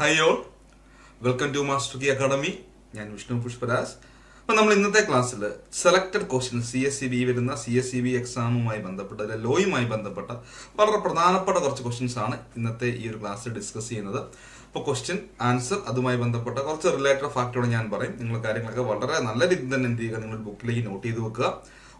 Hi all welcome to master key academy ഞാൻ വിഷ്ണു പുഷ്പരാജ്. അപ്പൊ നമ്മൾ ഇന്നത്തെ ക്ലാസ്സിൽ selected question C S C B വരുന്ന സി എസ് സി ബി എക്സാമുമായി ബന്ധപ്പെട്ട അല്ലെ ലോയുമായി ബന്ധപ്പെട്ട വളരെ പ്രധാനപ്പെട്ട കുറച്ച് ക്വസ്റ്റ്യൻസ് ആണ് ഇന്നത്തെ ഈ ഒരു ക്ലാസ്സിൽ ഡിസ്കസ് ചെയ്യുന്നത്. അപ്പോൾ ക്വസ്റ്റ്യൻ ആൻസർ അതുമായി ബന്ധപ്പെട്ട കുറച്ച് റിലേറ്റഡ് ഫാക്ടോട് ഞാൻ പറയും. നിങ്ങൾ കാര്യങ്ങളൊക്കെ വളരെ നല്ല രീതിയിൽ തന്നെ എന്ത് ചെയ്യുക നിങ്ങൾ ബുക്കിലേക്ക് നോട്ട് ചെയ്ത് വെക്കുക.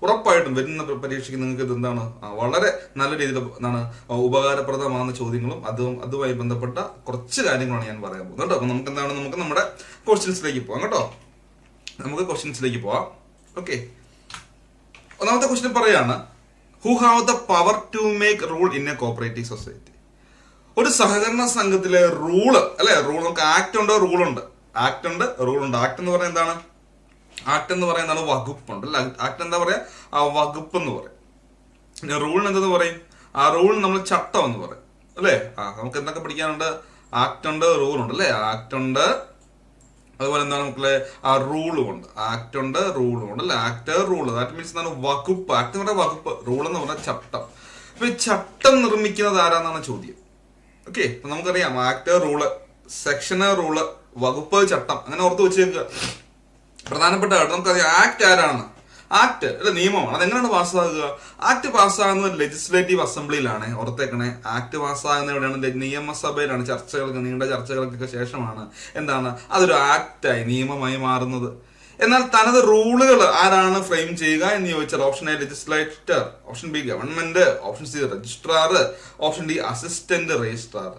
ഉറപ്പായിട്ടും വരുന്ന പരീക്ഷയ്ക്ക് നിങ്ങൾക്ക് ഇത് എന്താണ് വളരെ നല്ല രീതിയിൽ എന്താണ് ഉപകാരപ്രദമാകുന്ന ചോദ്യങ്ങളും അതും അതുമായി ബന്ധപ്പെട്ട കുറച്ച് കാര്യങ്ങളാണ് ഞാൻ പറയാൻ പോകുന്നത് കേട്ടോ. അപ്പൊ നമുക്ക് എന്താണ് നമുക്ക് നമ്മുടെ ക്വസ്റ്റ്യൻസിലേക്ക് പോവാം കേട്ടോ. നമുക്ക് ക്വസ്റ്റ്യൻസിലേക്ക് പോവാം ഓക്കെ ഒന്നാമത്തെ ക്വസ്റ്റ്യൻ പറയാണ് who have the power to make rule in a cooperative society ഒരു സഹകരണ സംഘത്തിലെ റൂൾ അല്ലെ? റൂൾ നമുക്ക് ആക്ട് ഉണ്ട് റൂൾ ഉണ്ട്. ആക്ട് ഉണ്ട് റൂൾ ഉണ്ട്. ആക്ട് എന്ന് പറഞ്ഞാൽ എന്താണ്? ആക്ട് എന്ന് പറയുന്നതാണ് വകുപ്പുണ്ട് അല്ല? ആക്ട് എന്താ പറയാ? ആ വകുപ്പ് എന്ന് പറയും. റൂൾ എന്തെന്ന് പറയും? ആ റൂൾ നമ്മൾ ചട്ടം എന്ന് പറയും. അല്ലേ? ആ നമുക്ക് എന്തൊക്കെ പഠിക്കാനുണ്ട്? ആക്ട് ഉണ്ട് റൂൾ ഉണ്ട് അല്ലേ? ആക്ട് ഉണ്ട്. അതുപോലെ എന്താണ് മക്കളെ? ആ റൂളും ഉണ്ട്. ആക്ട് ഉണ്ട് റൂളും ഉണ്ട് അല്ലെ? ആക്ട് റൂൾ ദാറ്റ് മീൻസ് എന്താണ്? വകുപ്പ്. ആക്ട് എന്ന് പറഞ്ഞാൽ വകുപ്പ്. റൂൾ എന്ന് പറഞ്ഞാൽ ചട്ടം. അപ്പൊ ഈ ചട്ടം നിർമ്മിക്കുന്നത് ആരാന്നാണ് ചോദ്യം. ഓക്കെ നമുക്കറിയാം. ആക്ട് റൂൾ സെക്ഷൻ റൂൾ വകുപ്പ് ചട്ടം. അങ്ങനെ ഓർത്ത് വെച്ചേക്കുക പ്രധാനപ്പെട്ട കാര്യം നമുക്കറിയാം ആക്ട് ആരാണ്? ആക്ട് അല്ല നിയമമാണ്. അതെങ്ങനെയാണ് പാസ്സാകുക? ആക്ട് പാസ്സാകുന്നത് ലെജിസ്ലേറ്റീവ് അസംബ്ലിയിലാണ് ഓർത്തേക്കണേ. ആക്ട് പാസ്സാകുന്ന എവിടെയാണ്? നിയമസഭയിലാണ്. ചർച്ചകൾക്ക് നീണ്ട ചർച്ചകൾക്കൊക്കെ ശേഷമാണ് എന്താണ്? അതൊരു ആക്റ്റായി നിയമമായി മാറുന്നത്. എന്നാൽ തനത് റൂളുകൾ ആരാണ് ഫ്രെയിം ചെയ്യുക എന്ന് ചോദിച്ചാൽ option A legislator option B government option C registrar option D assistant registrar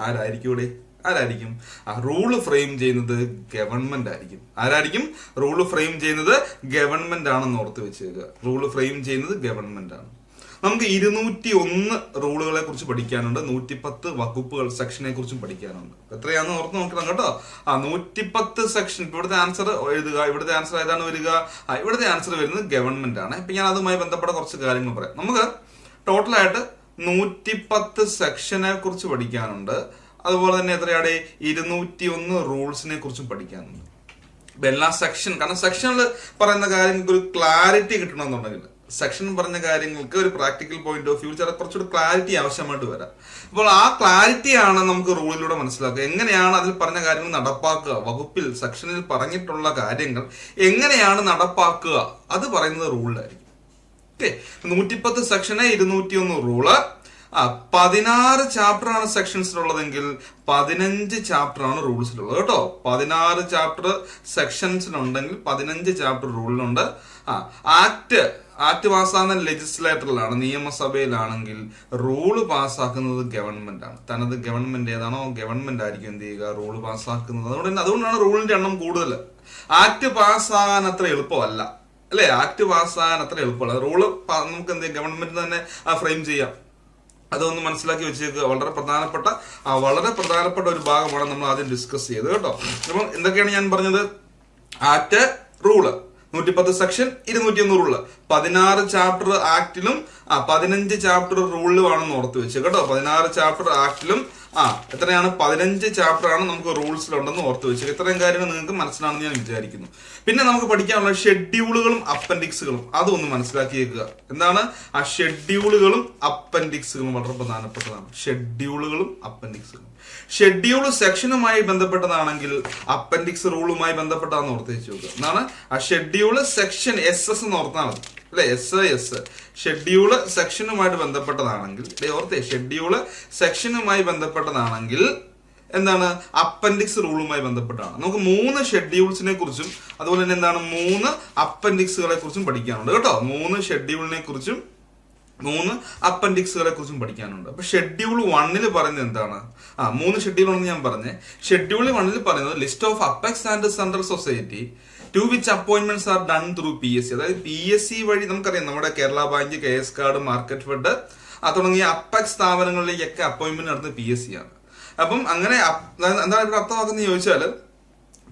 ആരായിരിക്കും ഇവിടെ? ആരായിരിക്കും? ആ റൂൾ ഫ്രെയിം ചെയ്യുന്നത് ഗവൺമെന്റ് ആയിരിക്കും. ആരായിരിക്കും? റൂൾ ഫ്രെയിം ചെയ്യുന്നത് ഗവൺമെന്റ് ആണെന്ന് ഓർത്ത് വെച്ചേക്കുക. റൂൾ ഫ്രെയിം ചെയ്യുന്നത് ഗവൺമെന്റ് ആണ്. നമുക്ക് ഇരുന്നൂറ്റി ഒന്ന് റൂളുകളെ കുറിച്ച് പഠിക്കാനുണ്ട്. നൂറ്റിപ്പത്ത് വകുപ്പുകൾ സെക്ഷനെ കുറിച്ചും പഠിക്കാനുണ്ട്. എത്രയാന്ന് ഓർത്ത് നോക്കണം കേട്ടോ. ആ നൂറ്റിപ്പത്ത് സെക്ഷൻ ഇവിടുത്തെ ആൻസർ എഴുതുക. ഇവിടുത്തെ ആൻസർ ഏതാണ് വരിക? ഇവിടുത്തെ ആൻസർ വരുന്നത് ഗവൺമെന്റ് ആണ്. ഇപ്പൊ ഞാൻ അതുമായി ബന്ധപ്പെട്ട കുറച്ച് കാര്യങ്ങൾ പറയാം. നമുക്ക് ടോട്ടലായിട്ട് നൂറ്റിപ്പത്ത് സെക്ഷനെ കുറിച്ച് പഠിക്കാനുണ്ട്. അതുപോലെ തന്നെ എത്രയാണ് ഇരുന്നൂറ്റി ഒന്ന് റൂൾസിനെ കുറിച്ചും പഠിക്കാനുണ്ട്. ഇപ്പൊ എല്ലാ സെക്ഷൻ കാരണം സെക്ഷനിൽ പറയുന്ന കാര്യങ്ങൾക്ക് ഒരു ക്ലാരിറ്റി കിട്ടണമെന്നുണ്ടെങ്കിൽ സെക്ഷൻ പറഞ്ഞ കാര്യങ്ങൾക്ക് ഒരു പ്രാക്ടിക്കൽ പോയിന്റ് ഓഫ് വ്യൂ ചില കുറച്ചുകൂടി ക്ലാരിറ്റി ആവശ്യമായിട്ട് വരാം. അപ്പോൾ ആ ക്ലാരിറ്റിയാണ് നമുക്ക് റൂളിലൂടെ മനസ്സിലാക്കുക. എങ്ങനെയാണ് അതിൽ പറഞ്ഞ കാര്യങ്ങൾ നടപ്പാക്കുക? വകുപ്പിൽ സെക്ഷനിൽ പറഞ്ഞിട്ടുള്ള കാര്യങ്ങൾ എങ്ങനെയാണ് നടപ്പാക്കുക? അത് പറയുന്നത് റൂളിലായിരിക്കും ഓക്കെ നൂറ്റിപ്പത്ത് സെക്ഷന് ഇരുന്നൂറ്റി ഒന്ന് റൂൾ ആ പതിനാറ് ചാപ്റ്റർ ആണ് സെക്ഷൻസിലുള്ളതെങ്കിൽ പതിനഞ്ച് ചാപ്റ്റർ ആണ് റൂൾസിലുള്ളത് കേട്ടോ. പതിനാറ് ചാപ്റ്റർ സെക്ഷൻസിലുണ്ടെങ്കിൽ പതിനഞ്ച് ചാപ്റ്റർ റൂളിലുണ്ട് ആ ആക്ട് ആക്ട് പാസ്സാകുന്ന ലെജിസ്ലേറ്ററിലാണ് നിയമസഭയിലാണെങ്കിൽ റൂൾ പാസ്സാക്കുന്നത് ഗവൺമെന്റ് ആണ് തനത് ഗവൺമെന്റ് ഏതാണോ ഗവൺമെന്റ് ആയിരിക്കും എന്ത് ചെയ്യുക? റൂൾ പാസ്സാക്കുന്നത്. അതുകൊണ്ട് തന്നെ അതുകൊണ്ടാണ് റൂളിന്റെ എണ്ണം കൂടുതൽ. ആക്ട് പാസ്സാകാൻ അത്ര എളുപ്പമല്ല. അല്ലേ? ആക്ട് പാസ്സാകാൻ അത്ര എളുപ്പമല്ല. റൂൾ നമുക്ക് എന്ത് ഗവൺമെന്റ് തന്നെ ഫ്രെയിം ചെയ്യാം. അതൊന്ന് മനസ്സിലാക്കി വെച്ചേക്കുക വളരെ പ്രധാനപ്പെട്ട ആ, വളരെ പ്രധാനപ്പെട്ട ഒരു ഭാഗമാണ് നമ്മൾ ആദ്യം ഡിസ്കസ് ചെയ്തത് കേട്ടോ. അപ്പം എന്തൊക്കെയാണ് ഞാൻ പറഞ്ഞത്? ആക്ട് റൂൾ നൂറ്റിപ്പത്ത് സെക്ഷൻ ഇരുന്നൂറ്റി ഒന്ന് റൂൾ പതിനാറ് ചാപ്റ്റർ ആക്ടിലും പതിനഞ്ച് ചാപ്റ്റർ റൂളിലുമാണെന്ന് ഓർത്ത് വെച്ച് കേട്ടോ. പതിനാറ് ചാപ്റ്റർ ആക്ടിലും ആ എത്രയാണ്? പതിനഞ്ച് ചാപ്റ്റർ ആണ് നമുക്ക് റൂൾസിലുണ്ടെന്ന് ഓർത്ത് വെച്ചു ഇത്രയും കാര്യങ്ങൾ നിങ്ങൾക്ക് മനസ്സിലാണെന്ന് ഞാൻ വിചാരിക്കുന്നു. പിന്നെ നമുക്ക് പഠിക്കാനുള്ള ഷെഡ്യൂളുകളും അപ്പൻഡിക്സുകളും അതൊന്ന് മനസ്സിലാക്കിയേക്കുക. എന്താണ്? ആ ഷെഡ്യൂളുകളും അപ്പൻഡിക്സുകളും വളരെ പ്രധാനപ്പെട്ടതാണ്. ഷെഡ്യൂളുകളും അപ്പൻഡിക്സുകളും ഷെഡ്യൂൾ സെക്ഷനുമായി ബന്ധപ്പെട്ടതാണെങ്കിൽ അപ്പൻഡിക്സ് റൂളുമായി ബന്ധപ്പെട്ടതാണെന്ന് ഓർത്ത് വെച്ച് നോക്കുക. എന്താണ്? ആ ഷെഡ്യൂൾ സെക്ഷൻ എസ് എസ് എന്ന് ഓർത്താൽ മതി. അല്ലെ? എസ് എസ് ഷെഡ്യൂൾ സെക്ഷനുമായിട്ട് ബന്ധപ്പെട്ടതാണെങ്കിൽ ഓർത്തേ ഷെഡ്യൂൾ സെക്ഷനുമായി ബന്ധപ്പെട്ടതാണെങ്കിൽ എന്താണ്? അപ്പൻഡിക്സ് റൂളുമായി ബന്ധപ്പെട്ടാണ് നമുക്ക് മൂന്ന് ഷെഡ്യൂൾസിനെ കുറിച്ചും അതുപോലെ തന്നെ എന്താണ്? മൂന്ന് അപ്പൻഡിക്സുകളെ കുറിച്ചും പഠിക്കാനുണ്ട് കേട്ടോ. മൂന്ന് ഷെഡ്യൂളിനെ കുറിച്ചും മൂന്ന് അപ്പൻഡിക്സുകളെ കുറിച്ചും പഠിക്കാനുണ്ട്. അപ്പൊ ഷെഡ്യൂൾ വണ്ണിൽ പറയുന്നത് എന്താണ്? ആ മൂന്ന് ഷെഡ്യൂൾ ആണെന്ന് ഞാൻ പറഞ്ഞേ. ഷെഡ്യൂൾ വണ്ണിൽ പറയുന്നത് list of apex and central society to which appointments are done through P S C അതായത് പി എസ് സി വഴി നമുക്കറിയാം നമ്മുടെ Kerala bank K S card market fed തുടങ്ങിയ അപ്പക് സ്ഥാപനങ്ങളിലേക്കൊക്കെ അപ്പോയിന്റ്മെന്റ് നടത്തുന്നത് പി എസ് സി ആണ്. അപ്പം അങ്ങനെ എന്താണ് ഇവിടെ അർത്ഥമാക്കുന്നത് ചോദിച്ചാൽ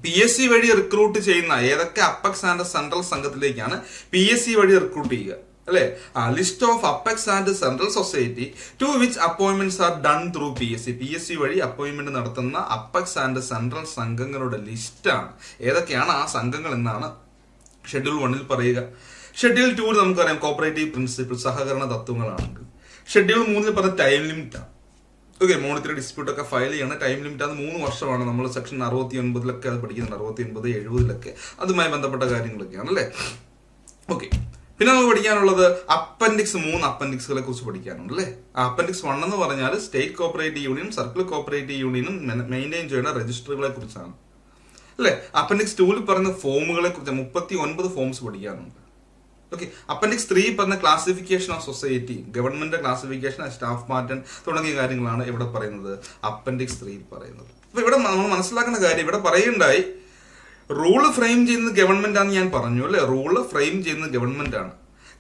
പി എസ് സി വഴി റിക്രൂട്ട് ചെയ്യുന്ന ഏതൊക്കെ അപ്പക്സ് ആൻഡ് സെൻട്രൽ സംഘത്തിലേക്കാണ് പി എസ് സി വഴി റിക്രൂട്ട് ചെയ്യുക. അല്ലെ? ആ list of apex and central society to which appointments are done through P S C P S C വഴി അപ്പോയിന്റ്മെന്റ് നടത്തുന്ന അപ്പെക്സ് ആൻഡ് സെൻട്രൽ സംഘങ്ങളുടെ ലിസ്റ്റാണ് ഏതൊക്കെയാണ് ആ സംഘങ്ങൾ എന്നാണ് ഷെഡ്യൂൾ വണ്ണിൽ പറയുക. ഷെഡ്യൂൾ ടൂവിൽ നമുക്കറിയാം കോപ്പറേറ്റീവ് പ്രിൻസിപ്പിൾ സഹകരണ തത്വങ്ങളാണെങ്കിൽ ഷെഡ്യൂൾ മൂന്നിൽ പറഞ്ഞ ടൈം ലിമിറ്റ് ആണ്. ഓക്കെ മോണിറ്ററി ഡിസ്പ്യൂട്ട് ഒക്കെ ഫയൽ ചെയ്യണം. ടൈം ലിമിറ്റ് അത് മൂന്ന് വർഷമാണ്. നമ്മൾ സെക്ഷൻ അറുപത്തി ഒൻപതിലൊക്കെ അത് പഠിക്കുന്നുണ്ട്. അറുപത്തി ഒൻപത് എഴുപതിലൊക്കെ. അതുമായി ബന്ധപ്പെട്ട കാര്യങ്ങളൊക്കെയാണ് അല്ലേ? ഓക്കെ പിന്നെ നമുക്ക് പഠിക്കാനുള്ളത് അപ്പൻഡിക്സ് മൂന്ന് അപ്പൻഡിക്സുകളെ കുറിച്ച് പഠിക്കാനുണ്ട് അല്ലേ? അപ്പൻഡിക്സ് വൺ എന്ന് പറഞ്ഞാൽ state cooperative union circle cooperative യൂണിയനും മെയിന്റെയിൻ ചെയ്യുന്ന രജിസ്റ്ററുകളെ കുറിച്ചാണ്. അല്ലേ? അപ്പൻഡിക്സ് ടൂവിൽ പറഞ്ഞ ഫോമുകളെ കുറിച്ച് മുപ്പത്തി ഒൻപത് ഫോംസ് പഠിക്കാനുണ്ട് ഓക്കെ അപ്പൻഡിക്സ് ത്രീ പറഞ്ഞ classification of society government classification staff pattern തുടങ്ങിയ കാര്യങ്ങളാണ് ഇവിടെ പറയുന്നത്. അപ്പൻഡിക്സ് ത്രീയിൽ പറയുന്നത്. അപ്പൊ ഇവിടെ നമ്മൾ മനസ്സിലാക്കുന്ന കാര്യം ഇവിടെ പറയുണ്ടായി റൂൾ ഫ്രെയിം ചെയ്യുന്നത് ഗവൺമെന്റ് ആണെന്ന് ഞാൻ പറഞ്ഞു അല്ലെ? റൂൾ ഫ്രെയിം ചെയ്യുന്നത് ഗവൺമെന്റ് ആണ്.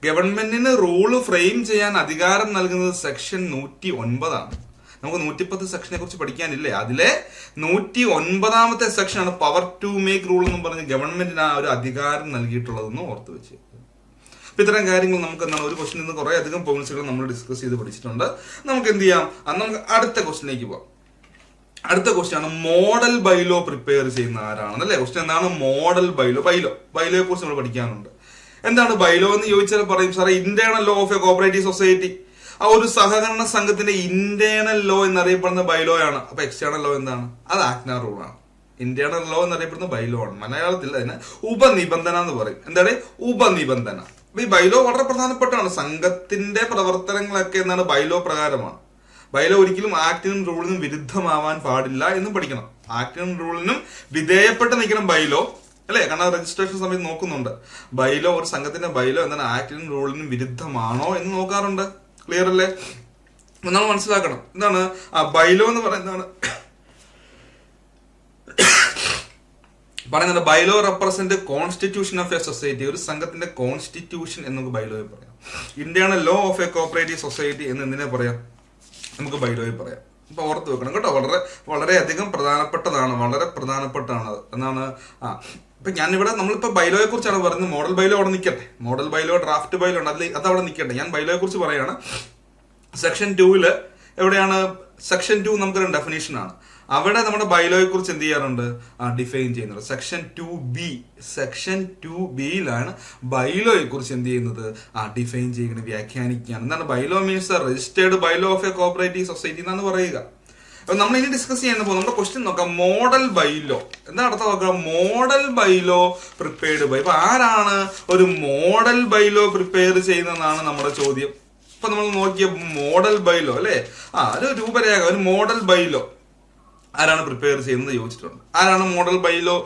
ഗവൺമെന്റിന് റൂൾ ഫ്രെയിം ചെയ്യാൻ അധികാരം നൽകുന്നത് സെക്ഷൻ നൂറ്റി ഒൻപതാണ് നമുക്ക് നൂറ്റിപ്പത്ത് സെക്ഷനെ കുറിച്ച് പഠിക്കാനില്ലേ? അതിലെ നൂറ്റി ഒൻപതാമത്തെ സെക്ഷനാണ് പവർ ടു മേക്ക് റൂൾ എന്ന് പറഞ്ഞ് ഗവൺമെന്റിന് ആ ഒരു അധികാരം നൽകിയിട്ടുള്ളതെന്ന് ഓർത്ത് വെച്ച്. അപ്പൊ ഇത്തരം കാര്യങ്ങൾ നമുക്ക് എന്താണ്? ഒരു ക്വസ്റ്റിൽ നിന്ന് കുറെ അധികം പോയിന്റ്സുകൾ നമ്മൾ ഡിസ്കസ് ചെയ്ത് പഠിച്ചിട്ടുണ്ട്. നമുക്ക് എന്ത് ചെയ്യാം? നമുക്ക് അടുത്ത ക്വസ്റ്റിനിലേക്ക് പോവാം അടുത്ത ക്വസ്റ്റ്യൻ ആണ്. മോഡൽ ബൈലോ പ്രിപ്പയർ ചെയ്യുന്ന ആരാണ്? അല്ലേ? ക്വസ്റ്റ്യൻ എന്താണ്? മോഡൽ ബൈലോ ബൈലോ ബൈലോയെ കുറിച്ച് നമ്മൾ പഠിക്കാനുണ്ട്. എന്താണ് ബൈലോ എന്ന് ചോദിച്ചാൽ പറയും സാറേ internal law of a cooperative society ആ ഒരു സഹകരണ സംഘത്തിന്റെ ഇന്റേണൽ ലോ എന്നറിയപ്പെടുന്ന ബൈലോ ആണ്. അപ്പൊ എക്സ്റ്റേണൽ ലോ എന്താണ്? അത് ആക്ന റൂൾ ആണ്. ഇന്റേണൽ ലോ എന്നറിയപ്പെടുന്ന ബൈലോ ആണ്. മലയാളത്തിൽ അതിന് ഉപനിബന്ധന എന്ന് പറയും. എന്താണ്? ഉപനിബന്ധന. അപ്പൊ ഈ ബൈലോ വളരെ പ്രധാനപ്പെട്ടാണ് സംഘത്തിന്റെ പ്രവർത്തനങ്ങളൊക്കെ എന്താണ്? ബൈലോ പ്രകാരമാണ്. ബൈലോ ഒരിക്കലും ആക്ടിനും റൂളിനും വിരുദ്ധമാവാൻ പാടില്ല എന്നും പഠിക്കണം. ആക്ടിനും റൂളിനും വിധേയപ്പെട്ട് നിൽക്കണം ബൈലോ. അല്ലേ? കാരണം രജിസ്ട്രേഷൻ സമയത്ത് നോക്കുന്നുണ്ട്. ബൈലോ ഒരു സംഘത്തിന്റെ ബൈലോ എന്താണ് ആക്ടിനും റൂളിനും വിരുദ്ധമാണോ എന്ന് നോക്കാറുണ്ട്. ക്ലിയർ അല്ലേ? നമ്മൾ മനസ്സിലാക്കണം. എന്താണ്? ആ ബൈലോ എന്ന് പറയുന്നതാണ് പറയുന്നത് bylaw represent constitution of a society ഒരു സംഘത്തിന്റെ കോൺസ്റ്റിറ്റ്യൂഷൻ എന്ന് നമുക്ക് ബൈലോയിൽ പറയാം. ഇന്ത്യയാണ് law of a cooperative society എന്ന് എന്തിനെ പറയാം. നമുക്ക് ബൈലോയിൽ പറയാം. അപ്പൊ ഓർത്ത് വെക്കണം കേട്ടോ വളരെ വളരെയധികം പ്രധാനപ്പെട്ടതാണ് വളരെ പ്രധാനപ്പെട്ടാണ് അത്. എന്നാണ് ആ ഇപ്പൊ ഞാനിവിടെ നമ്മളിപ്പോ ബൈലോയെ കുറിച്ചാണ് പറയുന്നത് മോഡൽ ബൈലോ അവിടെ നിൽക്കട്ടെ മോഡൽ ബൈലോ ഡ്രാഫ്റ്റ് ബൈലോ ഉണ്ട്. അതിൽ അത് അവിടെ നിൽക്കട്ടെ ഞാൻ ബൈലോയെ കുറിച്ച് പറയാണ്. സെക്ഷൻ ടൂവിൽ എവിടെയാണ് സെക്ഷൻ ടു നമുക്കൊരു ഡെഫിനേഷൻ ആണ്. അവിടെ നമ്മുടെ ബൈലോയെ കുറിച്ച് എന്ത് ചെയ്യാറുണ്ട്? ആ ഡിഫൈൻ ചെയ്യുന്നുണ്ട്. Section two B section two ബിയിലാണ് ബൈലോയെ കുറിച്ച് എന്ത് ചെയ്യുന്നത്? ആ ഡിഫൈൻ ചെയ്യുന്നത് വ്യാഖ്യാനിക്കുകയാണ് എന്താണ് bylaw means registered bylaw of a cooperative society എന്നാണ് പറയുക. അപ്പൊ നമ്മൾ ഇനി ഡിസ്കസ് ചെയ്യാൻ പോകും നമ്മുടെ ക്വസ്റ്റ്യൻ നോക്കാം. മോഡൽ ബൈലോ എന്താ അർത്ഥം നോക്കുക? മോഡൽ ബൈലോ പ്രിപ്പയർഡ് ബൈ ഇപ്പൊ ആരാണ് ഒരു മോഡൽ ബൈലോ പ്രിപ്പയർ ചെയ്യുന്നതാണ് നമ്മുടെ ചോദ്യം. ഇപ്പൊ നമ്മൾ നോക്കിയ മോഡൽ ബൈലോ അല്ലെ? ആ ഒരു രൂപരേഖ ഒരു മോഡൽ ബൈലോ. ആരാണ് പ്രിപ്പയർ ചെയ്യുന്നത് ചോദിച്ചിട്ടുണ്ട്. ആരാണ് മോഡൽ ബൈലോ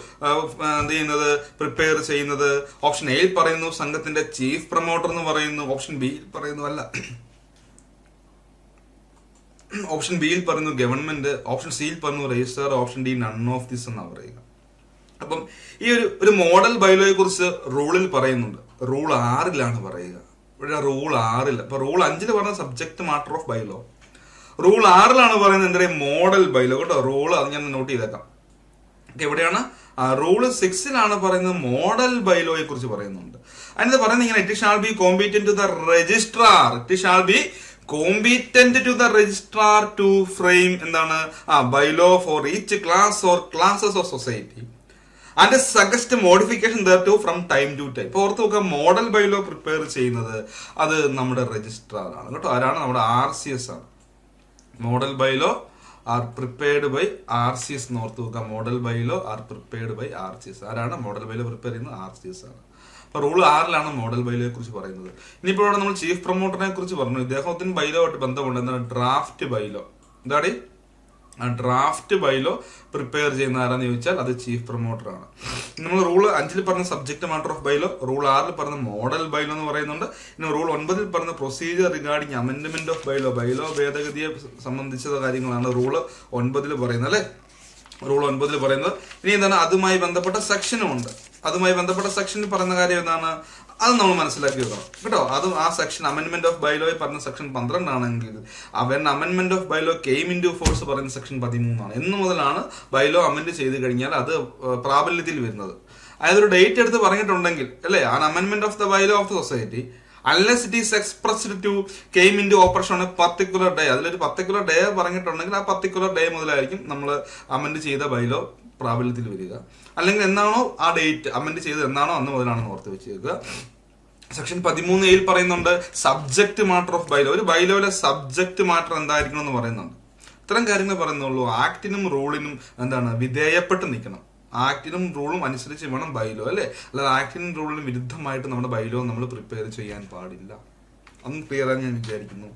എന്ത് ചെയ്യുന്നത്? പ്രിപ്പയർ ചെയ്യുന്നത്? ഓപ്ഷൻ എയിൽ പറയുന്നു സംഘത്തിന്റെ ചീഫ് പ്രൊമോട്ടർ എന്ന് പറയുന്നു. ഓപ്ഷൻ ബിയിൽ പറയുന്നു അല്ല. ഓപ്ഷൻ ബിയിൽ പറയുന്നു ഗവൺമെന്റ് ഓപ്ഷൻ സിയിൽ പറയുന്നു register option D none of this എന്നാണ് പറയുക. അപ്പം ഈ ഒരു ഒരു മോഡൽ ബൈലോയെ കുറിച്ച് റൂളിൽ പറയുന്നുണ്ട്. റൂൾ ആറിലാണ് പറയുക. ഇവിടെ റൂൾ ആറിൽ അപ്പൊ റൂൾ അഞ്ചിൽ പറഞ്ഞ subject matter of bylaw rule ആറിലാണ് പറയുന്നത് എന്താ മോഡൽ ബൈലോ കേട്ടോ റൂൾ അത് ഞാൻ നോട്ട് ചെയ്തേക്കാം. എവിടെയാണ്? റൂൾ സിക്സിലാണ് പറയുന്നത് മോഡൽ ബൈലോയെ കുറിച്ച് പറയുന്നുണ്ട്. അതിനകത്ത് പറയുന്നത് ഇങ്ങനെ it shall be competent to the registrar it shall be competent to the registrar to frame എന്താണ്? ആ bylaw for each class or classes of society and suggest modification there to from time to time ഇപ്പോൾ ഓർത്ത് നോക്കുക model bylaw prepare ചെയ്യുന്നത് അത് നമ്മുടെ രജിസ്ട്രാറാണ് കേട്ടോ? ആരാണ്? നമ്മുടെ ആർ സി എസ് ആണ്. Model bylaw are prepared by R C S ഓർത്ത് നോക്കുക. Model bylaw are prepared by R C S ആരാണ്? മോഡൽ ബൈലോ പ്രിപ്പയർ ചെയ്യുന്നത് ആർ സി എസ് ആണ്. അപ്പൊ റൂൾ ആറിലാണ് മോഡൽ ബൈലോയെ കുറിച്ച് പറയുന്നത്. ഇനിയിപ്പോൾ ഇവിടെ നമ്മൾ ചീഫ് പ്രൊമോട്ടറിനെ കുറിച്ച് പറഞ്ഞു. ഇദ്ദേഹത്തിന് ബൈലോ ആയിട്ട് ബന്ധമുണ്ട്. എന്താണ്? ഡ്രാഫ്റ്റ് ബൈലോ എന്താണ് ആ ഡ്രാഫ്റ്റ് ബൈലോ പ്രിപ്പയർ ചെയ്യുന്ന ആരാന്ന് ചോദിച്ചാൽ അത് ചീഫ് പ്രൊമോട്ടറാണ് നമ്മൾ റൂൾ അഞ്ചിൽ പറഞ്ഞ subject matter of bylaw rule ആറിൽ പറഞ്ഞ മോഡൽ ബൈലോ എന്ന് പറയുന്നുണ്ട്. ഇനി റൂൾ ഒൻപതിൽ പറഞ്ഞ procedure regarding amendment of bylaw bylaw ഭേദഗതിയെ സംബന്ധിച്ച കാര്യങ്ങളാണ് റൂൾ ഒൻപതിൽ പറയുന്നത് അല്ലെ? റൂൾ ഒൻപതിൽ പറയുന്നത്. ഇനി എന്താണ്? അതുമായി ബന്ധപ്പെട്ട സെക്ഷനും ഉണ്ട്. അതുമായി ബന്ധപ്പെട്ട സെക്ഷനിൽ പറയുന്ന കാര്യം എന്താണ്? അത് നമ്മൾ മനസ്സിലാക്കി വെക്കണം. കേട്ടോ? അതും ആ സെക്ഷൻ അമെന്റ്മെന്റ് ഓഫ് ബൈലോയിൽ പറഞ്ഞ സെക്ഷൻ പന്ത്രണ്ടാണെങ്കിൽ അവൻ amendment of bylaw came in to force പറയുന്ന സെക്ഷൻ പതിമൂന്നാണ്. എന്ന് മുതലാണ് ബൈലോ അമെന്റ് ചെയ്ത് കഴിഞ്ഞാൽ അത് പ്രാബല്യത്തിൽ വരുന്നത്. അതായത് ഒരു ഡേറ്റ് എടുത്ത് പറഞ്ഞിട്ടുണ്ടെങ്കിൽ അല്ലേ? ആ amendment of the bylaw of the society unless it is expressed to came in to operation on a particular day അതിലൊരു പർട്ടിക്കുലർ ഡേ പറഞ്ഞിട്ടുണ്ടെങ്കിൽ ആ പർട്ടിക്കുലർ ഡേ മുതലായിരിക്കും നമ്മൾ അമെന്റ് ചെയ്ത ബൈലോ പ്രാബല്യത്തിൽ വരിക. അല്ലെങ്കിൽ എന്നാണോ ആ ഡേറ്റ് അമെന്റ് ചെയ്തത് എന്നാണോ അന്ന് മുതലാണെന്ന് ഓർത്ത് വെച്ചേക്കുക. സെക്ഷൻ പതിമൂന്ന് എയിൽ പറയുന്നുണ്ട് സബ്ജക്ട് മാറ്റർ ഓഫ് ബൈലോ ഒരു ബൈലോയിലെ സബ്ജക്ട് മാറ്റർ എന്തായിരിക്കണം എന്ന് പറയുന്നുണ്ട്. ഇത്തരം കാര്യങ്ങൾ പറയുന്നുള്ളൂ. ആക്ടിനും റൂളിനും എന്താണ്? വിധേയപ്പെട്ട് നിൽക്കണം. ആക്ടിനും റൂളും അനുസരിച്ച് വേണം ബൈലോ അല്ലേ? അല്ലാതെ ആക്ടിനും റൂളിനും വിരുദ്ധമായിട്ട് നമ്മുടെ ബൈലോ നമ്മൾ പ്രിപ്പയർ ചെയ്യാൻ പാടില്ല. അതൊന്നും ക്ലിയർ ആയി ഞാൻ വിചാരിക്കുന്നു.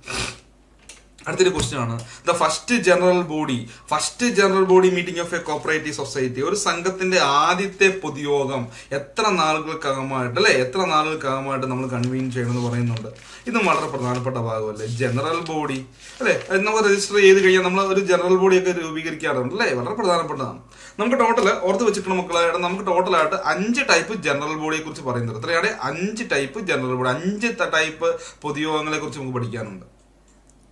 അടുത്തൊരു ക്വസ്റ്റ്യൻ ആണ്. The first general body first general body meeting of a cooperative society ഒരു സംഘത്തിന്റെ ആദ്യത്തെ പൊതുയോഗം എത്ര നാളുകൾക്കകമായിട്ട് അല്ലെ? എത്ര നാളുകൾക്കകമായിട്ട് നമ്മൾ കൺവീൻ ചെയ്യണമെന്ന് പറയുന്നുണ്ട്. ഇതും വളരെ പ്രധാനപ്പെട്ട ഭാഗമല്ലേ? ജനറൽ ബോഡി അല്ലെ? നമ്മൾ രജിസ്റ്റർ ചെയ്ത് കഴിഞ്ഞാൽ നമ്മൾ ഒരു ജനറൽ ബോഡി ഒക്കെ രൂപീകരിക്കാറുണ്ട് അല്ലേ? വളരെ പ്രധാനപ്പെട്ടതാണ്. നമുക്ക് ടോട്ടൽ ഓർത്ത് വെച്ചിട്ടുണ്ട് മക്കളെ നമുക്ക് ടോട്ടലായിട്ട് അഞ്ച് ടൈപ്പ് ജനറൽ ബോഡിയെ കുറിച്ച് പറയുന്നുണ്ട്. എത്രയാണ്? അഞ്ച് ടൈപ്പ് ജനറൽ ബോഡി അഞ്ച് ടൈപ്പ് പൊതുയോഗങ്ങളെ കുറിച്ച് നമുക്ക് പഠിക്കാനുണ്ട്.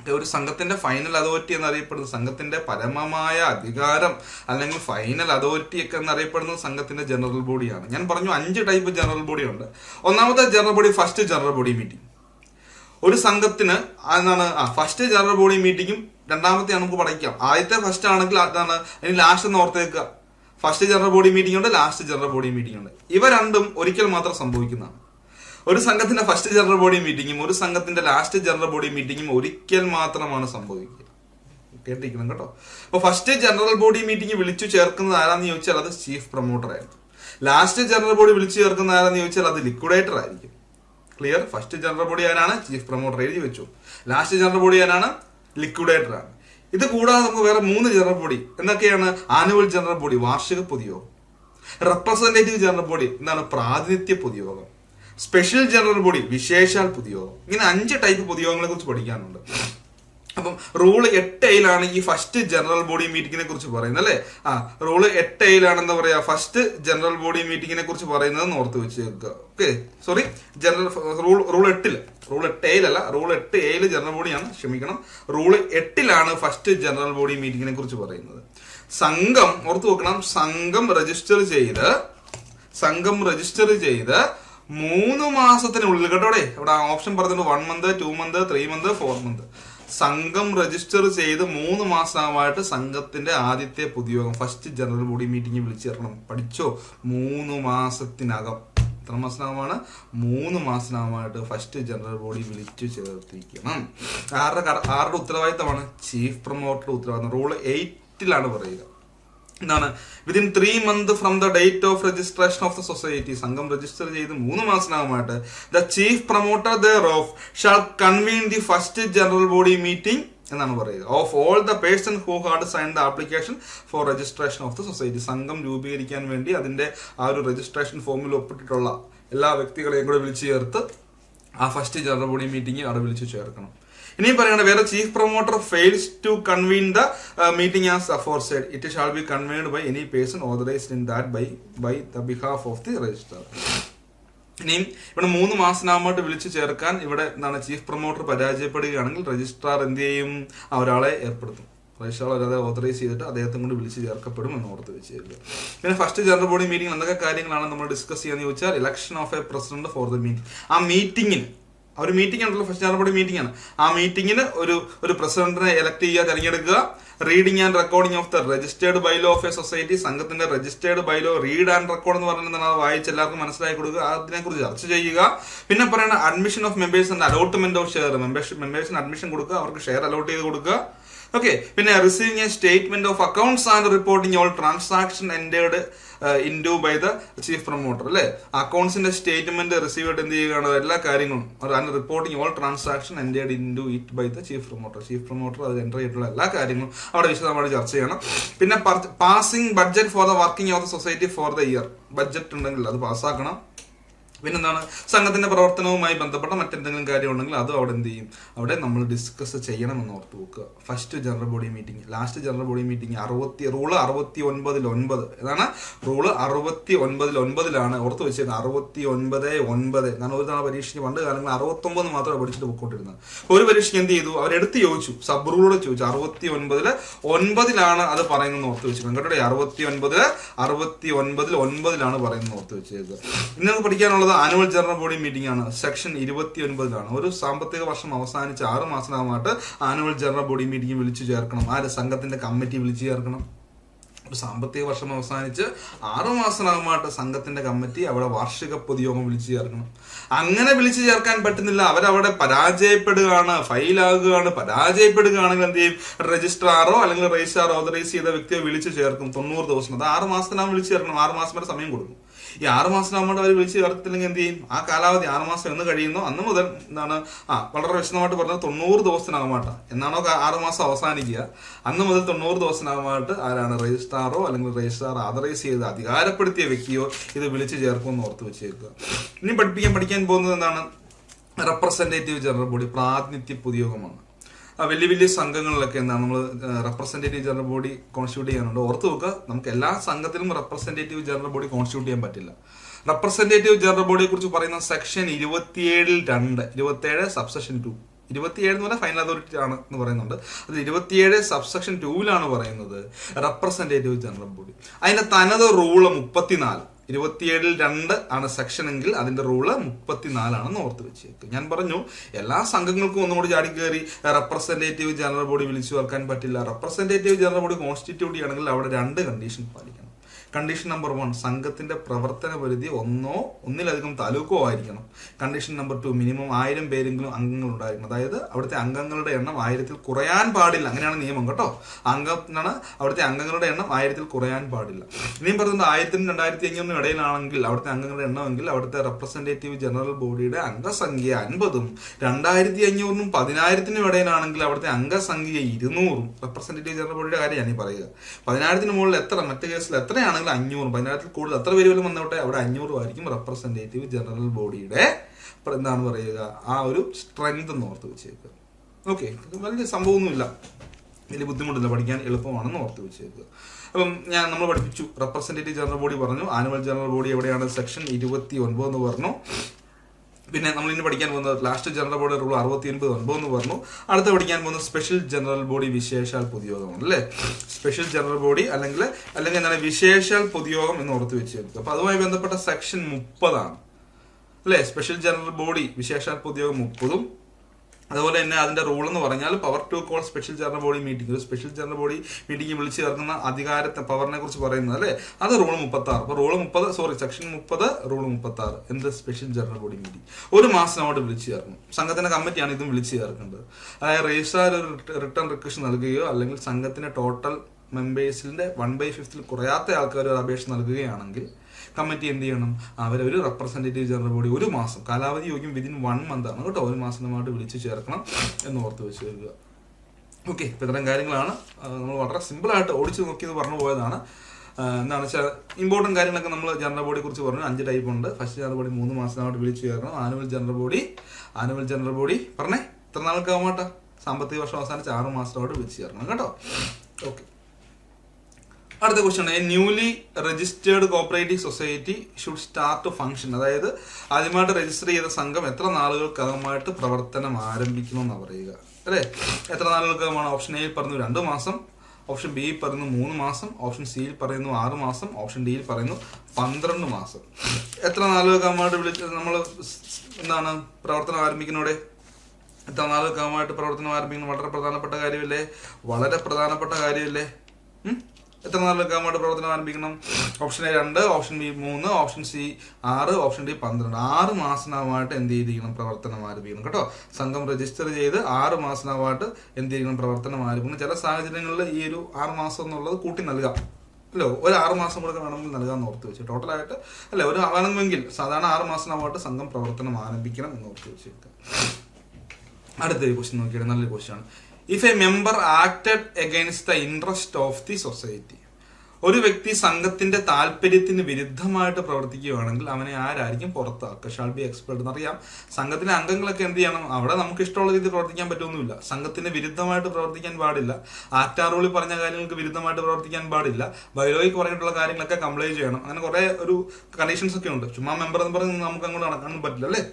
ഒരു സംഘത്തിന്റെ ഫൈനൽ അതോറിറ്റി എന്നറിയപ്പെടുന്ന. സംഘത്തിന്റെ പരമമായ അധികാരം അല്ലെങ്കിൽ ഫൈനൽ അതോറിറ്റി ഒക്കെ എന്നറിയപ്പെടുന്നത് സംഘത്തിന്റെ ജനറൽ ബോഡിയാണ് ഞാൻ പറഞ്ഞു അഞ്ച് ടൈപ്പ് ജനറൽ ബോഡി ഉണ്ട്. ഒന്നാമത്തെ general body first general body meeting ഒരു സംഘത്തിന് എന്താണ്? ആ ഫസ്റ്റ് ജനറൽ ബോഡി മീറ്റിംഗും രണ്ടാമത്തെ നമുക്ക് പഠിക്കാം. ആദ്യത്തെ ഫസ്റ്റ് ആണെങ്കിൽ അതാണ് ഇനി ലാസ്റ്റ് എന്ന് ഓർത്തേക്കുക. ഫസ്റ്റ് ജനറൽ ബോഡി മീറ്റിംഗ് ഉണ്ട് ലാസ്റ്റ് ജനറൽ ബോഡി മീറ്റിംഗ് ഉണ്ട്. ഇവ രണ്ടും ഒരിക്കൽ മാത്രം സംഭവിക്കുന്നതാണ്. ഒരു സംഘത്തിന്റെ ഫസ്റ്റ് ജനറൽ ബോഡി മീറ്റിംഗും ഒരു സംഘത്തിന്റെ ലാസ്റ്റ് ജനറൽ ബോഡി മീറ്റിംഗും ഒരിക്കൽ മാത്രമാണ് സംഭവിക്കുക. കേട്ടിരിക്കണം കേട്ടോ. അപ്പൊ ഫസ്റ്റ് ജനറൽ ബോഡി മീറ്റിംഗ് വിളിച്ചു ചേർക്കുന്നത് ആരാന്ന് ചോദിച്ചാൽ അത് ചീഫ് പ്രൊമോട്ടർ ആയിരുന്നു ലാസ്റ്റ് ജനറൽ ബോഡി വിളിച്ചു ചേർക്കുന്ന ആരാന്ന് ചോദിച്ചാൽ അത് ലിക്വിഡേറ്റർ ആയിരിക്കും. ക്ലിയർ ഫസ്റ്റ് ജനറൽ ബോഡി ആരാണ്? ചീഫ് പ്രൊമോട്ടർ എഴുതി വെച്ചു. ലാസ്റ്റ് ജനറൽ ബോഡി ആരാണ്? ലിക്വിഡേറ്റർ ആണ്. ഇത് കൂടാതെ നമുക്ക് വേറെ മൂന്ന് ജനറൽ ബോഡി എന്തൊക്കെയാണ്? ആനുവൽ ജനറൽ ബോഡി വാർഷിക പൊതുയോഗം. റെപ്രസെന്റേറ്റീവ് ജനറൽ ബോഡി എന്താണ്? പ്രാതിനിധ്യ പൊതുയോഗം. സ്പെഷ്യൽ ജനറൽ ബോഡി വിശേഷാൽ പൊതുയോഗം ഇങ്ങനെ അഞ്ച് ടൈപ്പ് പൊതുയോഗങ്ങളെ കുറിച്ച് പഠിക്കാനുണ്ട്. അപ്പം റൂൾ എട്ട് എയിലാണ് ഈ ഫസ്റ്റ് ജനറൽ ബോഡി മീറ്റിങ്ങിനെ കുറിച്ച് പറയുന്നത് അല്ലേ? ആ റൂൾ എട്ട് എയിലാണ് എന്താ പറയാ? ഫസ്റ്റ് ജനറൽ ബോഡി മീറ്റിങ്ങിനെ കുറിച്ച് പറയുന്നത് ഓർത്ത് വെച്ചേക്കുക. Okay sorry general rule rule എട്ടിൽ റൂൾ എട്ട് എയിലല്ല റൂൾ എട്ട് എയിൽ ജനറൽ ബോഡിയാണ് ക്ഷമിക്കണം. റൂൾ എട്ടിലാണ് ഫസ്റ്റ് ജനറൽ ബോഡി മീറ്റിങ്ങിനെ കുറിച്ച് പറയുന്നത്. സംഘം ഓർത്ത് വെക്കണം. സംഘം രജിസ്റ്റർ ചെയ്ത് സംഘം രജിസ്റ്റർ ചെയ്ത് മൂന്ന് മാസത്തിനുള്ളിൽ കേട്ടോടെ ഇവിടെ ഓപ്ഷൻ പറഞ്ഞിട്ടുണ്ട് one month two month three month four month സംഘം രജിസ്റ്റർ ചെയ്ത് മൂന്ന് മാസമായിട്ട് സംഘത്തിന്റെ ആദ്യത്തെ പൊതുയോഗം ഫസ്റ്റ് ജനറൽ ബോഡി മീറ്റിംഗ് വിളിച്ചു ചേർക്കണം. പഠിച്ചോ? മൂന്ന് മാസത്തിനകം. എത്ര മാസത്തിനകമാണ്? മൂന്ന് മാസത്തിനകമായിട്ട് ഫസ്റ്റ് ജനറൽ ബോഡി വിളിച്ചു ചേർത്തിരിക്കണം. ആരുടെ ആരുടെ ഉത്തരവാദിത്തമാണ്? ചീഫ് പ്രൊമോട്ടറുടെ ഉത്തരവാദിത്തം. റൂൾ എയ്റ്റിലാണ് പറയുക. എന്താണ് within three month from the date of registration of the society സംഘം രജിസ്റ്റർ ചെയ്ത് മൂന്ന് മാസത്തിനകമായിട്ട് the chief promoter there of shall convene the first general body meeting എന്നാണ് പറയുന്നത്. Of all the person who had sign the application for registration of the society സംഘം രൂപീകരിക്കാൻ വേണ്ടി അതിന്റെ ആ ഒരു രജിസ്ട്രേഷൻ ഫോമിൽ ഒപ്പിട്ടിട്ടുള്ള എല്ലാ വ്യക്തികളെയും കൂടെ വിളിച്ചു ചേർത്ത് ആ ഫസ്റ്റ് ജനറൽ ബോഡി മീറ്റിംഗ് അവിടെ വിളിച്ചു ചേർക്കണം. ഇനിയും പറയുന്നത് വേറെ chief promoter fails to convene the meeting as aforesaid it shall be convened by any person authorised in that by by the behalf of the register ഇനിയും ഇവിടെ മൂന്ന് മാസത്തിനാകുമ്പോട്ട് വിളിച്ചു ചേർക്കാൻ ഇവിടെ എന്താണ് ചീഫ് പ്രൊമോട്ടർ പരാജയപ്പെടുകയാണെങ്കിൽ രജിസ്ട്രാർ എന്ത് ചെയ്യും? ഒരാളെ ഏർപ്പെടുത്തും. രജിസ്ട്രാർ ഒരാളെ ഓതറൈസ് ചെയ്തിട്ട് അദ്ദേഹത്തെ കൊണ്ട് വിളിച്ച് ചേർക്കപ്പെടും എന്ന് ഓർത്ത് വെച്ചിരുന്നു പിന്നെ ഫസ്റ്റ് ജനറൽ ബോഡി മീറ്റിംഗ് എന്തൊക്കെ കാര്യങ്ങളാണ് നമ്മൾ ഡിസ്കസ് ചെയ്യാന്ന് ചോദിച്ചാൽ election of a president for the meeting ആ മീറ്റിംഗിന് ആ ഒരു മീറ്റിംഗ് ഉണ്ടല്ലോ ഫസ്റ്റ് ജനറൽ ബോഡി മീറ്റിംഗ് ആണ്. ആ മീറ്റിംഗിന് ഒരു ഒരു പ്രസിഡന്റിനെ എലക്ട് ചെയ്യുക തിരഞ്ഞെടുക്കുക. Reading and recording of the registered bylaw of a society സംഘത്തിന്റെ registered bylaw read and record എന്ന് പറയുന്നത് അത് വായിച്ച് എല്ലാവർക്കും മനസ്സിലാക്കി കൊടുക്കുക. അതിനെക്കുറിച്ച് ചർച്ച ചെയ്യുക. പിന്നെ പറയുന്ന admission of members and allotment of share members മെമ്പേഴ്സിന് admission കൊടുക്കുക. അവർക്ക് ഷെയർ അലോട്ട് ചെയ്ത് കൊടുക്കുക. ഓക്കെ പിന്നെ receiving a statement of accounts and reporting all transaction entered into by the chief promoter അല്ലെ? അക്കൗണ്ട്സിന്റെ സ്റ്റേറ്റ്മെന്റ് റിസീവ് ചെയ്ത് എന്ത് ചെയ്യുകയാണ്? എല്ലാ കാര്യങ്ങളും reporting all transaction entered into it by the chief promoter chief promoter അത് എന്റർ ചെയ്തിട്ടുള്ള എല്ലാ കാര്യങ്ങളും അവിടെ വിശദമായിട്ട് ചർച്ച ചെയ്യണം. പിന്നെ passing budget for the working of the society for the year budget ഉണ്ടെങ്കിൽ അത് പാസ്സാക്കണം പിന്നെന്താണ്? സംഘത്തിന്റെ പ്രവർത്തനവുമായി ബന്ധപ്പെട്ട മറ്റെന്തെങ്കിലും കാര്യം ഉണ്ടെങ്കിൽ അതും അവിടെ എന്ത് ചെയ്യും? അവിടെ നമ്മൾ ഡിസ്കസ് ചെയ്യണമെന്ന് ഓർത്ത് വെക്കുക. First general body meeting last general body meeting അറുപത്തി റൂൾ അറുപത്തി ഒൻപതിൽ ഒൻപത്. ഏതാണ്? റൂൾ അറുപത്തി ഒൻപതിൽ ഒൻപതിലാണ് ഓർത്ത് വെച്ചത് അറുപത്തി ഒൻപത്. ഒൻപത് ഞാൻ ഒരു തവണ പരീക്ഷയ്ക്ക് പണ്ട് കാലങ്ങളിൽ അറുപത്തൊമ്പത് മാത്രമേ പഠിച്ചിട്ട് പൊക്കോണ്ടിരുന്നത്. ഒരു പരീക്ഷയ്ക്ക് എന്ത് ചെയ്തു? അവരെടുത്ത് ചോദിച്ചു. സബ് റൂളോട് ചോദിച്ചു. അറുപത്തി ഒൻപതിൽ ഒൻപതിലാണ് അത് പറയുന്നത് ഓർത്ത് വെച്ചത് കേട്ടോ അറുപത്തി ഒൻപതിൽ അറുപത്തി ഒൻപതിൽ ഒൻപതിലാണ് പറയുന്നത് ഓർത്ത് വെച്ചേക്കുക ഇന്നത് നമുക്ക് പഠിക്കാനുള്ളത് ആനുവൽ ജനറൽ ബോഡി മീറ്റിംഗ് ആണ്. സെക്ഷൻ ഇരുപത്തി ഒൻപതിലാണ് ഒരു സാമ്പത്തിക വർഷം അവസാനിച്ച് ആറ് മാസമായിട്ട് ആനുവൽ ജനറൽ ബോഡി മീറ്റിംഗ് വിളിച്ചു ചേർക്കണം. ആര്? സംഘത്തിന്റെ കമ്മിറ്റി വിളിച്ചു ചേർക്കണം. സാമ്പത്തിക വർഷം അവസാനിച്ച് ആറു മാസമാകുമായിട്ട് സംഘത്തിന്റെ കമ്മിറ്റി അവിടെ വാർഷിക പൊതുയോഗം വിളിച്ചു ചേർക്കണം. അങ്ങനെ വിളിച്ചു ചേർക്കാൻ പറ്റുന്നില്ല. അവരവിടെ പരാജയപ്പെടുകയാണ് ഫെയിലാകുകയാണ് പരാജയപ്പെടുകയാണെങ്കിൽ എന്ത് ചെയ്യും? രജിസ്ട്രാറോ അല്ലെങ്കിൽ രജിസ്ട്രാർ ഓതറൈസ് ചെയ്ത വ്യക്തിയോ വിളിച്ചു ചേർക്കും. തൊണ്ണൂറ് ദിവസം. അത് ആറ് മാസത്തിനകം വിളിച്ചു ചേർക്കണം. ആറ് മാസം വരെ സമയം കൊടുക്കും. ഈ ആറുമാസം മാസം ആകുമ്പോൾ അവർ വിളിച്ച് ചേർത്തില്ലെങ്കിൽ എന്ത് ചെയ്യും? ആ കാലാവധി ആറുമാസം എന്ന് കഴിയുന്നു. അന്ന് മുതൽ എന്താണ്? ആ വളരെ വിശദമായിട്ട് പറഞ്ഞത് തൊണ്ണൂറ് ദിവസത്തിനകമായിട്ട്. എന്നാണോ ആറുമാസം ആറ് മാസം അവസാനിക്കുക. അന്ന് മുതൽ തൊണ്ണൂറ് ദിവസത്തിനകമായിട്ട് ആരാണ്? രജിസ്ട്രാറോ അല്ലെങ്കിൽ രജിസ്ട്രാർ ആദറൈസ് ചെയ്ത് അധികാരപ്പെടുത്തിയ വ്യക്തിയോ ഇത് വിളിച്ച് ചേർക്കുമെന്ന് ഓർത്ത് വെച്ചേക്കുക. ഇനി പഠിപ്പിക്കാൻ പഠിക്കാൻ പോകുന്നത് എന്താണ്? റെപ്രസെന്റേറ്റീവ് ജനറൽ ബോഡി പ്രാതിനിധ്യ പൊതുയോഗമാണ്. വലിയ വലിയ സംഘങ്ങളിലൊക്കെ എന്താണ് നമ്മൾ റെപ്രസെന്റേറ്റീവ് ജനറൽ ബോഡി കോൺസ്റ്റിറ്റ്യൂട്ട് ചെയ്യാനുണ്ട്. ഓർത്ത് നോക്കുക നമുക്ക് എല്ലാ സംഘത്തിലും റെപ്രസെന്റേറ്റീവ് ജനറൽ ബോഡി കോൺസ്റ്റിറ്റ്യൂട്ട് ചെയ്യാൻ പറ്റില്ല. റെപ്രസെന്റേറ്റീവ് ജനറൽ ബോഡിയെ കുറിച്ച് പറയുന്ന സെക്ഷൻ ഇരുപത്തിയേഴിൽ രണ്ട് ഇരുപത്തിയേഴ് സബ്സെക്ഷൻ ടു ഇരുപത്തിയേഴ് എന്ന് പറഞ്ഞാൽ ഫൈനൽ അതോറിറ്റി ആണ് എന്ന് പറയുന്നുണ്ട്. അത് ഇരുപത്തിയേഴ് സബ്സെക്ഷൻ ടൂവിലാണ് പറയുന്നത് റെപ്രസെന്റേറ്റീവ് ജനറൽ ബോഡി അതിന്റെ തനത് റൂൾ മുപ്പത്തിനാല്. ഇരുപത്തിയേഴിൽ രണ്ട് ആണ് സെക്ഷൻ എങ്കിൽ അതിന്റെ റൂൾ മുപ്പത്തിനാലാണെന്ന് ഓർത്ത് വെച്ചേക്ക്. ഞാൻ പറഞ്ഞു എല്ലാ സംഘങ്ങൾക്കും ഒന്നുകൂടി ചാടി കയറി റെപ്രസെന്റേറ്റീവ് ജനറൽ ബോഡി വിളിച്ചു ചേർക്കാൻ പറ്റില്ല. റെപ്രസെന്റേറ്റീവ് ജനറൽ ബോഡി കോൺസ്റ്റിറ്റ്യൂട്ടി ആണെങ്കിൽ അവിടെ രണ്ട് കണ്ടീഷൻ പാലിക്കണം. കണ്ടീഷൻ നമ്പർ വൺ സംഘത്തിന്റെ പ്രവർത്തന പരിധി ഒന്നോ ഒന്നിലധികം താലൂക്കോ ആയിരിക്കണം. കണ്ടീഷൻ നമ്പർ ടു മിനിമം ആയിരം പേരെങ്കിലും അംഗങ്ങൾ ഉണ്ടായിരിക്കണം. അതായത് അവിടുത്തെ അംഗങ്ങളുടെ എണ്ണം ആയിരത്തിൽ കുറയാൻ പാടില്ല. അങ്ങനെയാണ് നിയമം കേട്ടോ. അംഗം എന്നാണ് അവിടുത്തെ അംഗങ്ങളുടെ എണ്ണം ആയിരത്തിൽ കുറയാൻ പാടില്ല. ഇനിയും പറയുന്നത് ആയിരത്തിനും രണ്ടായിരത്തി അഞ്ഞൂറിനും ഇടയിലാണെങ്കിൽ അവിടുത്തെ അംഗങ്ങളുടെ എണ്ണമെങ്കിൽ അവിടുത്തെ റെപ്രസെന്റേറ്റീവ് ജനറൽ ബോഡിയുടെ അംഗസംഖ്യ അൻപതും രണ്ടായിരത്തി അഞ്ഞൂറിനും പതിനായിരത്തിനും ഇടയിലാണെങ്കിൽ അവിടുത്തെ അംഗസംഖ്യ ഇരുന്നൂറും. റെപ്രസെന്റേറ്റീവ് ജനറൽ ബോഡിയുടെ കാര്യമാണ് ഈ പറയുക. പതിനായിരത്തിന് മുകളിൽ എത്ര മറ്റു കേസിൽ എത്രയാണെങ്കിൽ അഞ്ഞൂറും. പതിനായിരത്തിൽ കൂടുതൽ എത്ര പേര് പോലും വന്നോട്ടെ? അവിടെ അഞ്ഞൂറും ആയിരിക്കും റെപ്രസെന്റേറ്റീവ് ജനറൽ ബോഡിയുടെ എന്താണ് പറയുക ആ ഒരു സ്ട്രെങ്ത് എന്ന് ഓർത്ത് വെച്ചേക്കുക. ഓക്കെ വലിയ സംഭവമൊന്നുമില്ല. വലിയ ബുദ്ധിമുട്ടില്ല. പഠിക്കാൻ എളുപ്പമാണെന്ന് ഓർത്ത് വെച്ചേക്കുക. അപ്പം ഞാൻ നമ്മൾ പഠിപ്പിച്ചു. റെപ്രസെന്റേറ്റീവ് ജനറൽ ബോഡി പറഞ്ഞു. ആനുവൽ ജനറൽ ബോഡി എവിടെയാണ്? സെക്ഷൻ ഇരുപത്തി ഒൻപത് എന്ന് പറഞ്ഞു. പിന്നെ നമ്മൾ ഇന്ന് പഠിക്കാൻ പോകുന്നത് ലാസ്റ്റ് ജനറൽ ബോഡി റൂൾ അറുപത്തി ഒൻപത് ഒൻപത് എന്ന് പറഞ്ഞു. അടുത്ത പഠിക്കാൻ പോകുന്നത് സ്പെഷ്യൽ ജനറൽ ബോഡി വിശേഷാൽ പൊതുയോഗമാണ് അല്ലേ? സ്പെഷ്യൽ ജനറൽ ബോഡി അല്ലെങ്കിൽ അല്ലെങ്കിൽ എന്താണ് വിശേഷാൽ പൊതുയോഗം എന്ന് ഓർത്ത് വെച്ചേക്കുക അപ്പൊ അതുമായി ബന്ധപ്പെട്ട സെക്ഷൻ മുപ്പതാണ്. അല്ലേ? സ്പെഷ്യൽ ജനറൽ ബോഡി വിശേഷാൽ പൊതുയോഗം മുപ്പതും അതുപോലെ തന്നെ അതിന്റെ റൂൾ എന്ന് പറഞ്ഞാൽ power to call special general body meeting ഒരു സ്പെഷ്യൽ ജനറൽ ബോഡി മീറ്റിംഗ് വിളിച്ചു ചേർക്കുന്ന അധികാരത്തെ പവറിനെ കുറിച്ച് പറയുന്നത് അല്ലേ? അത് റൂൾ മുപ്പത്തി ആറ് അപ്പൊ റൂൾ മുപ്പത് സോറി സെക്ഷൻ മുപ്പത് റൂൾ മുപ്പത്തി ആറ് എന്ത് സ്പെഷ്യൽ ജനറൽ ബോഡി മീറ്റിംഗ് ഒരു മാസം അങ്ങോട്ട് വിളിച്ചു ചേർക്കും. സംഘത്തിന്റെ കമ്മിറ്റിയാണ് ഇതും വിളിച്ചു ചേർക്കേണ്ടത് അതായത് രജിസ്ട്രാർ ഒരു റിട്ടേൺ റിക്വസ്റ്റ് നൽകുകയോ അല്ലെങ്കിൽ സംഘത്തിന്റെ ടോട്ടൽ മെമ്പേഴ്സിന്റെ വൺ ബൈ ഫിഫ്തിൽ കുറയാത്ത ആൾക്കാർ ഒരു അപേക്ഷ നൽകുകയാണെങ്കിൽ കമ്മിറ്റി എന്ത് ചെയ്യണം? അവരൊരു റെപ്രസെന്റേറ്റീവ് ജനറൽ ബോഡി ഒരു മാസം കാലാവധി യോഗ്യം വിതിൻ വൺ മന്ത് ആണ് കേട്ടോ. ഒരു മാസമായിട്ട് വിളിച്ചു ചേർക്കണം എന്ന് ഓർത്ത് വെച്ച് കരുതുക ഓക്കെ ഇപ്പം ഇത്തരം കാര്യങ്ങളാണ് നമ്മൾ വളരെ സിമ്പിളായിട്ട് ഓടിച്ചു നോക്കിയത് പറഞ്ഞു പോയതാണ്. എന്താണെന്ന് വെച്ചാൽ ഇമ്പോർട്ടന്റ് കാര്യങ്ങളൊക്കെ നമ്മൾ ജനറൽ ബോഡിയെ കുറിച്ച് പറഞ്ഞു. അഞ്ച് ടൈപ്പ് ഉണ്ട്. ഫസ്റ്റ് ജനറൽ ബോഡി മൂന്ന് മാസമായിട്ട് വിളിച്ചു ചേർക്കണം annual general body annual general body പറഞ്ഞേ ഇത്ര നാൾക്കാവട്ടെ സാമ്പത്തിക വർഷം അവസാനിച്ച് ആറ് മാസത്തോട് വിളിച്ചു ചേർക്കണം കേട്ടോ. ഓക്കെ അടുത്ത question a newly registered cooperative society should start function അതായത് ആദ്യമായിട്ട് രജിസ്റ്റർ ചെയ്ത സംഘം എത്ര നാളുകൾക്കകമായിട്ട് പ്രവർത്തനം ആരംഭിക്കണമെന്നാണ് പറയുക. അല്ലേ? എത്ര നാളുകൾക്കകമാണ്? ഓപ്ഷൻ എയിൽ പറഞ്ഞു രണ്ട് മാസം ഓപ്ഷൻ ബിയിൽ പറയുന്നു മൂന്ന് മാസം ഓപ്ഷൻ സിയിൽ പറയുന്നു ആറ് മാസം ഓപ്ഷൻ ഡിയിൽ പറയുന്നു പന്ത്രണ്ട് മാസം. എത്ര നാളുകൾക്കകമായിട്ട് വിളിച്ച് നമ്മൾ എന്താണ് പ്രവർത്തനം ആരംഭിക്കുന്നവിടെ എത്ര നാളുകൾക്കകമായിട്ട് പ്രവർത്തനം ആരംഭിക്കുന്നത് വളരെ പ്രധാനപ്പെട്ട കാര്യമല്ലേ? വളരെ പ്രധാനപ്പെട്ട കാര്യമല്ലേ? എത്ര നമ്മുടെ പ്രവർത്തനം ആരംഭിക്കണം? ഓപ്ഷൻ എ രണ്ട് ഓപ്ഷൻ ബി മൂന്ന് ഓപ്ഷൻ സി ആറ് ഓപ്ഷൻ ഡി പന്ത്രണ്ട്. ആറ് മാസത്തിനകമായിട്ട് എന്ത് ചെയ്തിരിക്കണം? പ്രവർത്തനം ആരംഭിക്കണം. കേട്ടോ? സംഘം രജിസ്റ്റർ ചെയ്ത് ആറ് മാസത്തിനകമായിട്ട് എന്ത് ചെയ്യണം പ്രവർത്തനം ആരംഭിക്കണം. ചില സാഹചര്യങ്ങളിൽ ഈ ഒരു ആറ് മാസം എന്നുള്ളത് കൂട്ടി നൽകാം. അല്ലോ? ഒരു ആറ് മാസം കൂടെ വേണമെങ്കിൽ നൽകാമെന്ന് ഓർത്ത് വെച്ചു. ടോട്ടലായിട്ട് അല്ല? ഒരു വേണമെങ്കിൽ സാധാരണ ആറ് മാസത്തിനകമായിട്ട് സംഘം പ്രവർത്തനം ആരംഭിക്കണം എന്ന് ഓർത്ത് വെച്ചേക്കാം അടുത്തൊരു ക്വസ്റ്റ്യൻ നോക്കിയാൽ നല്ലൊരു ക്വസ്റ്റ്യൻ ആണ്. If a member acted against the interest of the society ഒരു വ്യക്തി സംഘത്തിന്റെ താല്പര്യത്തിന് വിരുദ്ധമായിട്ട് പ്രവർത്തിക്കുകയാണെങ്കിൽ അവനെ ആരായിരിക്കും പുറത്താക്കുക? ഷാൾ ബി എക്സ്പെർട്ട് എന്നറിയാം. സംഘത്തിലെ അംഗങ്ങളൊക്കെ എന്ത് ചെയ്യണം? അവിടെ നമുക്ക് ഇഷ്ടമുള്ള രീതിയിൽ പ്രവർത്തിക്കാൻ പറ്റൊന്നുമില്ല. സംഘത്തിന് വിരുദ്ധമായിട്ട് പ്രവർത്തിക്കാൻ പാടില്ല. ആറ്റാറോളി പറഞ്ഞ കാര്യങ്ങൾക്ക് വിരുദ്ധമായിട്ട് പ്രവർത്തിക്കാൻ പാടില്ല. ബയോയ്ക്ക് പറഞ്ഞിട്ടുള്ള കാര്യങ്ങളൊക്കെ കംപ്ലൈൻ ചെയ്യണം. അങ്ങനെ കുറെ ഒരു കണ്ടീഷൻസ് ഒക്കെ ഉണ്ട്. ചുമ്മാ മെമ്പർ എന്ന് പറഞ്ഞ് നമുക്ക് അങ്ങോട്ട് നടക്കാനും പറ്റില്ല അല്ലേ?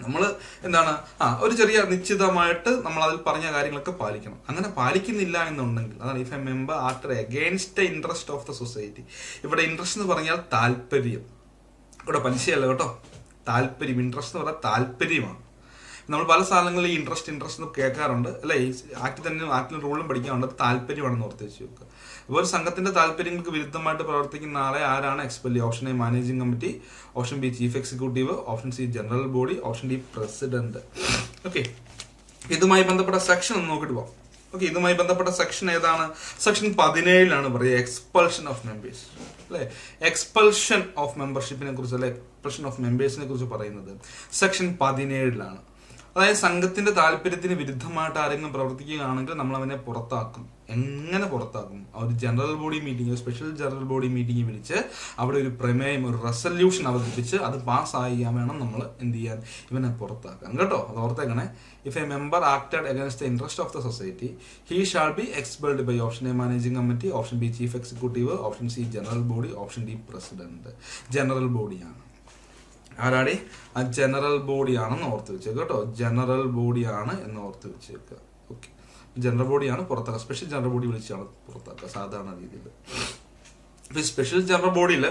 നമ്മൾ എന്താണ്? ആ ഒരു ചെറിയ നിശ്ചിതമായിട്ട് നമ്മൾ അതിൽ പറഞ്ഞ കാര്യങ്ങളൊക്കെ പാലിക്കണം. അങ്ങനെ പാലിക്കുന്നില്ല എന്നുണ്ടെങ്കിൽ അതാണ് if a member after against the interest of the society ഇവിടെ ഇൻട്രസ്റ്റ് എന്ന് പറഞ്ഞാൽ താല്പര്യം. ഇവിടെ പലിശയല്ല കേട്ടോ. താല്പര്യം. ഇൻട്രസ്റ്റ് എന്ന് പറഞ്ഞാൽ താല്പര്യമാണ്. നമ്മൾ പല സ്ഥലങ്ങളിൽ ഈ ഇൻട്രസ്റ്റ് ഇൻട്രസ്റ്റ് എന്ന് കേൾക്കാറുണ്ട്. അല്ലെ? ആക്ട് തന്നെ ആക്ടിലും റൂളും പഠിക്കാറുണ്ട്. താല്പര്യമാണെന്ന് ഓർത്ത് വെച്ച് വെക്കുക. അപ്പോൾ ഒരു സംഘത്തിന്റെ താല്പര്യങ്ങൾക്ക് വിരുദ്ധമായിട്ട് പ്രവർത്തിക്കുന്ന ആളെ ആരാണ്? Expel option A managing committee option B chief executive option C general body option D president okay ഇതുമായി ബന്ധപ്പെട്ട സെക്ഷൻ ഒന്ന് നോക്കിട്ട് പോവാം. ഓക്കെ ഇതുമായി ബന്ധപ്പെട്ട സെക്ഷൻ ഏതാണ്? സെക്ഷൻ പതിനേഴിലാണ് പറയുക. എക്സ്പൾഷൻ ഓഫ് മെമ്പേഴ്സ് അല്ലെ? എക്സ്പൾഷൻ ഓഫ് മെമ്പർഷിപ്പിനെ കുറിച്ച് അല്ലെ? എക്സ്പൾഷൻ ഓഫ് മെമ്പേഴ്സിനെ കുറിച്ച് പറയുന്നത്. സെക്ഷൻ പതിനേഴിലാണ്. അതായത് സംഘത്തിന്റെ താല്പര്യത്തിന് വിരുദ്ധമായിട്ട് ആരെങ്കിലും പ്രവർത്തിക്കുകയാണെങ്കിൽ നമ്മൾ അവനെ പുറത്താക്കും. എങ്ങനെ പുറത്താക്കും? ഒരു general body meeting special general body meeting വിളിച്ച് അവിടെ ഒരു പ്രമേയം ഒരു റെസല്യൂഷൻ അവതരിപ്പിച്ച് അത് പാസ്സായിക്കാൻ വേണം നമ്മൾ എന്ത് ചെയ്യാൻ? ഇവനെ പുറത്താക്കാൻ. കേട്ടോ? അത് ഓർത്തേക്കണേ. If a member acted against the interest of the society he shall be expelled by option A managing committee option B chief executive option C general body option D president general ബോഡിയാണ് ആരാടി? ആ general ബോഡിയാണെന്ന് ഓർത്ത് വെച്ചേക്കുക കേട്ടോ. General ബോഡിയാണ് എന്ന് ഓർത്ത് വെച്ചേക്കുക ഓക്കെ ജനറൽ ബോഡിയാണ് പുറത്താക്കുക. സ്പെഷ്യൽ ജനറൽ ബോഡി വിളിച്ചാണ് പുറത്താക്കുക സാധാരണ രീതിയിൽ. അപ്പൊ ഈ സ്പെഷ്യൽ ജനറൽ ബോഡിയിൽ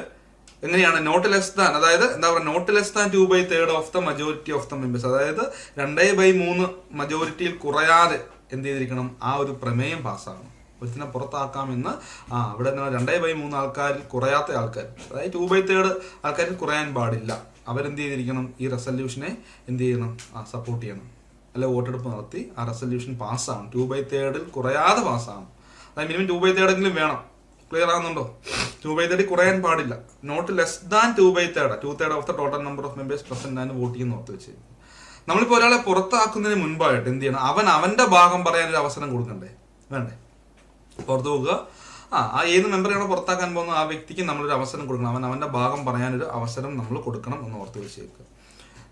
എങ്ങനെയാണ്? നോട്ട് ലെസ് ദാൻ അതായത് എന്താ പറയുക not less than two by third of the majority of the members അതായത് രണ്ടേ ബൈ മൂന്ന് മജോറിറ്റിയിൽ കുറയാതെ എന്ത് ചെയ്തിരിക്കണം? ആ ഒരു പ്രമേയം പാസ്സാകണം ഒരുത്തിനെ പുറത്താക്കാമെന്ന് ആ അവിടെ രണ്ടേ ബൈ മൂന്ന് ആൾക്കാരിൽ കുറയാത്ത ആൾക്കാർ അതായത് ടു ബൈ തേർഡ് ആൾക്കാരിൽ കുറയാൻ പാടില്ല. അവരെന്ത് ചെയ്തിരിക്കണം ഈ റെസല്യൂഷനെ എന്ത് ചെയ്യണം സപ്പോർട്ട് ചെയ്യണം. അല്ലെ വോട്ടെടുപ്പ് നടത്തി ആ റെസല്യൂഷൻ പാസ്സാകും ടു ബൈ തേർഡിൽ കുറയാതെ പാസ്സാകും അതായത് മിനിമം ടു ബൈ തേർഡെങ്കിലും വേണം. ക്ലിയർ ആകുന്നുണ്ടോ ടു ബൈ തേർഡ് കുറയാൻ പാടില്ല. Not less than two by third two third of the total number of members present ആണ് വോട്ട് ചെയ്യുന്ന ഓർത്ത് വെച്ച് നമ്മളിപ്പോൾ ഒരാളെ പുറത്താക്കുന്നതിന് മുൻപായിട്ട് എന്ത് ചെയ്യണം? അവൻ അവന്റെ ഭാഗം പറയാൻ ഒരു അവസരം കൊടുക്കണ്ടേ? വേണ്ടേ? പുറത്തു പോകുക ആ ആ ഏത് മെമ്പറെയാണോ പുറത്താക്കാൻ പോകുന്ന ആ വ്യക്തിക്ക് നമ്മളൊരു അവസരം കൊടുക്കണം. അവൻ അവന്റെ ഭാഗം പറയാനൊരു അവസരം നമ്മൾ കൊടുക്കണം എന്ന് ഓർത്ത് വെച്ചേക്കുക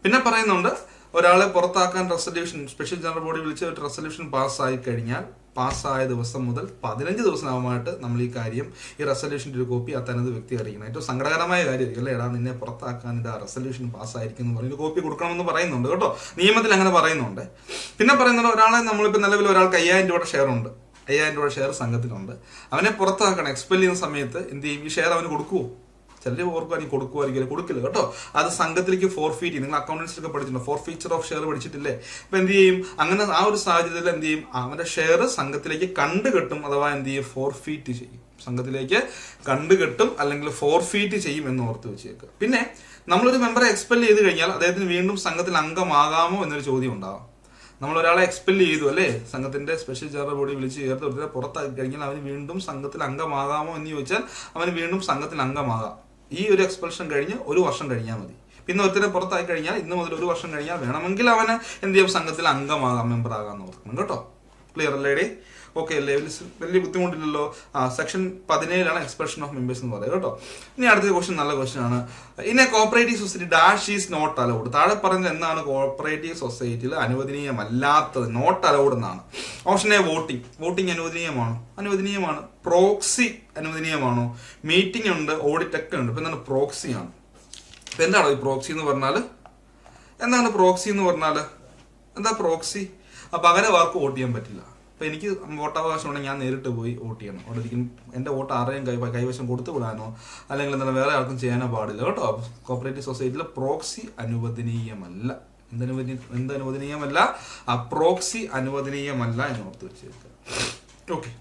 പിന്നെ പറയുന്നുണ്ട് ഒരാളെ പുറത്താക്കാൻ റെസൊല്യൂഷൻ സ്പെഷ്യൽ ജനറൽ ബോഡി വിളിച്ച് ഒരു റെസൊല്യൂഷൻ പാസ്സായി കഴിഞ്ഞാൽ പാസ്സായ ദിവസം മുതൽ പതിനഞ്ച് ദിവസമാകുമായിട്ട് നമ്മൾ ഈ കാര്യം ഈ റെസൊല്യൂഷന്റെ ഒരു കോപ്പി ആ തനത് വ്യക്തി അറിയിക്കണം. ഏറ്റവും സങ്കടകരമായ കാര്യമായിരിക്കും അല്ലേ? എടാ നിന്നെ പുറത്താക്കാൻ ഇത് ആ റെസൊല്യൂഷൻ പാസ്സായിരിക്കും എന്ന് പറഞ്ഞ് കോപ്പി കൊടുക്കണമെന്ന് പറയുന്നുണ്ട് കേട്ടോ. നിയമത്തിൽ അങ്ങനെ പറയുന്നുണ്ട്. പിന്നെ പറയുന്നുണ്ട് ഒരാളെ നമ്മളിപ്പോൾ നിലവിൽ ഒരാൾക്ക് അയ്യായിരം രൂപയുടെ ഷെയർ ഉണ്ട്. അയ്യായിരം രൂപ ഷെയർ സംഘത്തിലുണ്ട്. അവനെ പുറത്താക്കണം. എക്സ്പെൽ ചെയ്യുന്ന സമയത്ത് എന്ത് ചെയ്യും? ഈ ഷെയർ അവന് കൊടുക്കുവോ? ചിലർ ഓർക്കുവാണെങ്കിൽ കൊടുക്കുമായിരിക്കും കൊടുക്കില്ല കേട്ടോ. അത് സംഘത്തിലേക്ക് ഫോർഫീറ്റ് ഫീറ്റ് നിങ്ങൾ അക്കൗണ്ടൻസിലൊക്കെ പഠിച്ചിട്ടുണ്ട്? ഫോർ ഫീച്ചർ ഓഫ് ഷെയർ പഠിച്ചിട്ടില്ലേ? അപ്പൊ എന്ത് ചെയ്യും? അങ്ങനെ ആ ഒരു സാഹചര്യത്തിൽ എന്ത് ചെയ്യും? അവന്റെ ഷെയർ സംഘത്തിലേക്ക് കണ്ടുകെട്ടും അഥവാ എന്ത് ചെയ്യും? ഫോർഫീറ്റ് ചെയ്യും. സംഘത്തിലേക്ക് കണ്ടുകെട്ടും അല്ലെങ്കിൽ ഫോർഫീറ്റ് ചെയ്യും എന്ന് ഓർത്ത് വെച്ചേക്കുക. പിന്നെ നമ്മളൊരു മെമ്പറെ എക്സ്പെൽ ചെയ്ത് കഴിഞ്ഞാൽ അദ്ദേഹത്തിന് വീണ്ടും സംഘത്തിൽ അംഗമാകാമോ എന്നൊരു ചോദ്യം ഉണ്ടാവാം. നമ്മൾ ഒരാളെ എക്സ്പെൽ ചെയ്തു അല്ലേ? സംഘത്തിന്റെ സ്പെഷ്യൽ ജനറൽ ബോഡി വിളിച്ച് ചേർത്ത് ഒരുത്തരെ പുറത്താക്കി കഴിഞ്ഞാൽ അവന് വീണ്ടും സംഘത്തിൽ അംഗമാകാമോ എന്ന് ചോദിച്ചാൽ അവന് വീണ്ടും സംഘത്തിൽ അംഗമാകാം. ഈ ഒരു എക്സ്പെൽഷൻ കഴിഞ്ഞ് ഒരു വർഷം കഴിഞ്ഞാൽ മതി. പിന്നെ ഒരുത്തരെ പുറത്താക്കി കഴിഞ്ഞാൽ ഇന്ന് മുതൽ ഒരു വർഷം കഴിഞ്ഞാൽ വേണമെങ്കിൽ അവന് എന്ത് ചെയ്യും? സംഘത്തിൽ അംഗമാകാം മെമ്പർ ആകാമെന്ന് ഓർക്കണം. കേട്ടോ? ക്ലിയർ അല്ലേടി ഓക്കെ ലെവൽസ് വലിയ ബുദ്ധിമുട്ടില്ലല്ലോ. ആ സെക്ഷൻ പതിനേഴിലാണ് എക്സ്പ്രഷൻ ഓഫ് മെമ്പേഴ്സ് എന്ന് പറയുന്നത് കേട്ടോ. ഇനി അടുത്ത ക്വസ്റ്റ്യൻ നല്ല ക്വസ്റ്റ്യൻ ആണ്. In a cooperative society dash is not allowed താഴെ പറയുന്നത് എന്താണ്? കോപ്പറേറ്റീവ് സൊസൈറ്റിയിൽ അനുവദനീയമല്ലാത്തത് നോട്ട് അലൗഡ് എന്നാണ്. ഓപ്ഷൻ എ വോട്ടിംഗ് വോട്ടിംഗ് അനുവദനീയമാണോ? അനുവദനീയമാണ്. പ്രോക്സി അനുവദനീയമാണോ? മീറ്റിംഗ് ഉണ്ട് ഓഡിറ്റ് ഒക്കെ ഉണ്ട്. ഇപ്പൊ എന്താണ്? പ്രോക്സി ആണ്. ഇപ്പൊ എന്താണ് ഈ പ്രോക്സി എന്ന് പറഞ്ഞാൽ എന്താണ് പ്രോക്സി എന്ന് പറഞ്ഞാൽ എന്താ പ്രോക്സി അപ്പൊ പകരവാർക്ക് വോട്ട് ചെയ്യാൻ പറ്റില്ല. അപ്പൊ എനിക്ക് വോട്ടവകാശം ഉണ്ടെങ്കിൽ ഞാൻ നേരിട്ട് പോയി വോട്ട് ചെയ്യണം. അവിടെ ഒരിക്കലും എന്റെ വോട്ട് ആരെയും കൈ കൈവശം കൊടുത്തു വിടാനോ അല്ലെങ്കിൽ എന്താണ് വേറെ ആർക്കും ചെയ്യാനോ പാടില്ല കേട്ടോ. കോപ്പറേറ്റീവ് സൊസൈറ്റിയിലെ പ്രോക്സി അനുവദനീയമല്ല. എന്തനുവദനീയ എന്തനുവദനീയമല്ല? ആ പ്രോക്സി അനുവദനീയമല്ല എന്ന് ഓർത്ത് വെച്ചേക്കുക. ഓക്കെ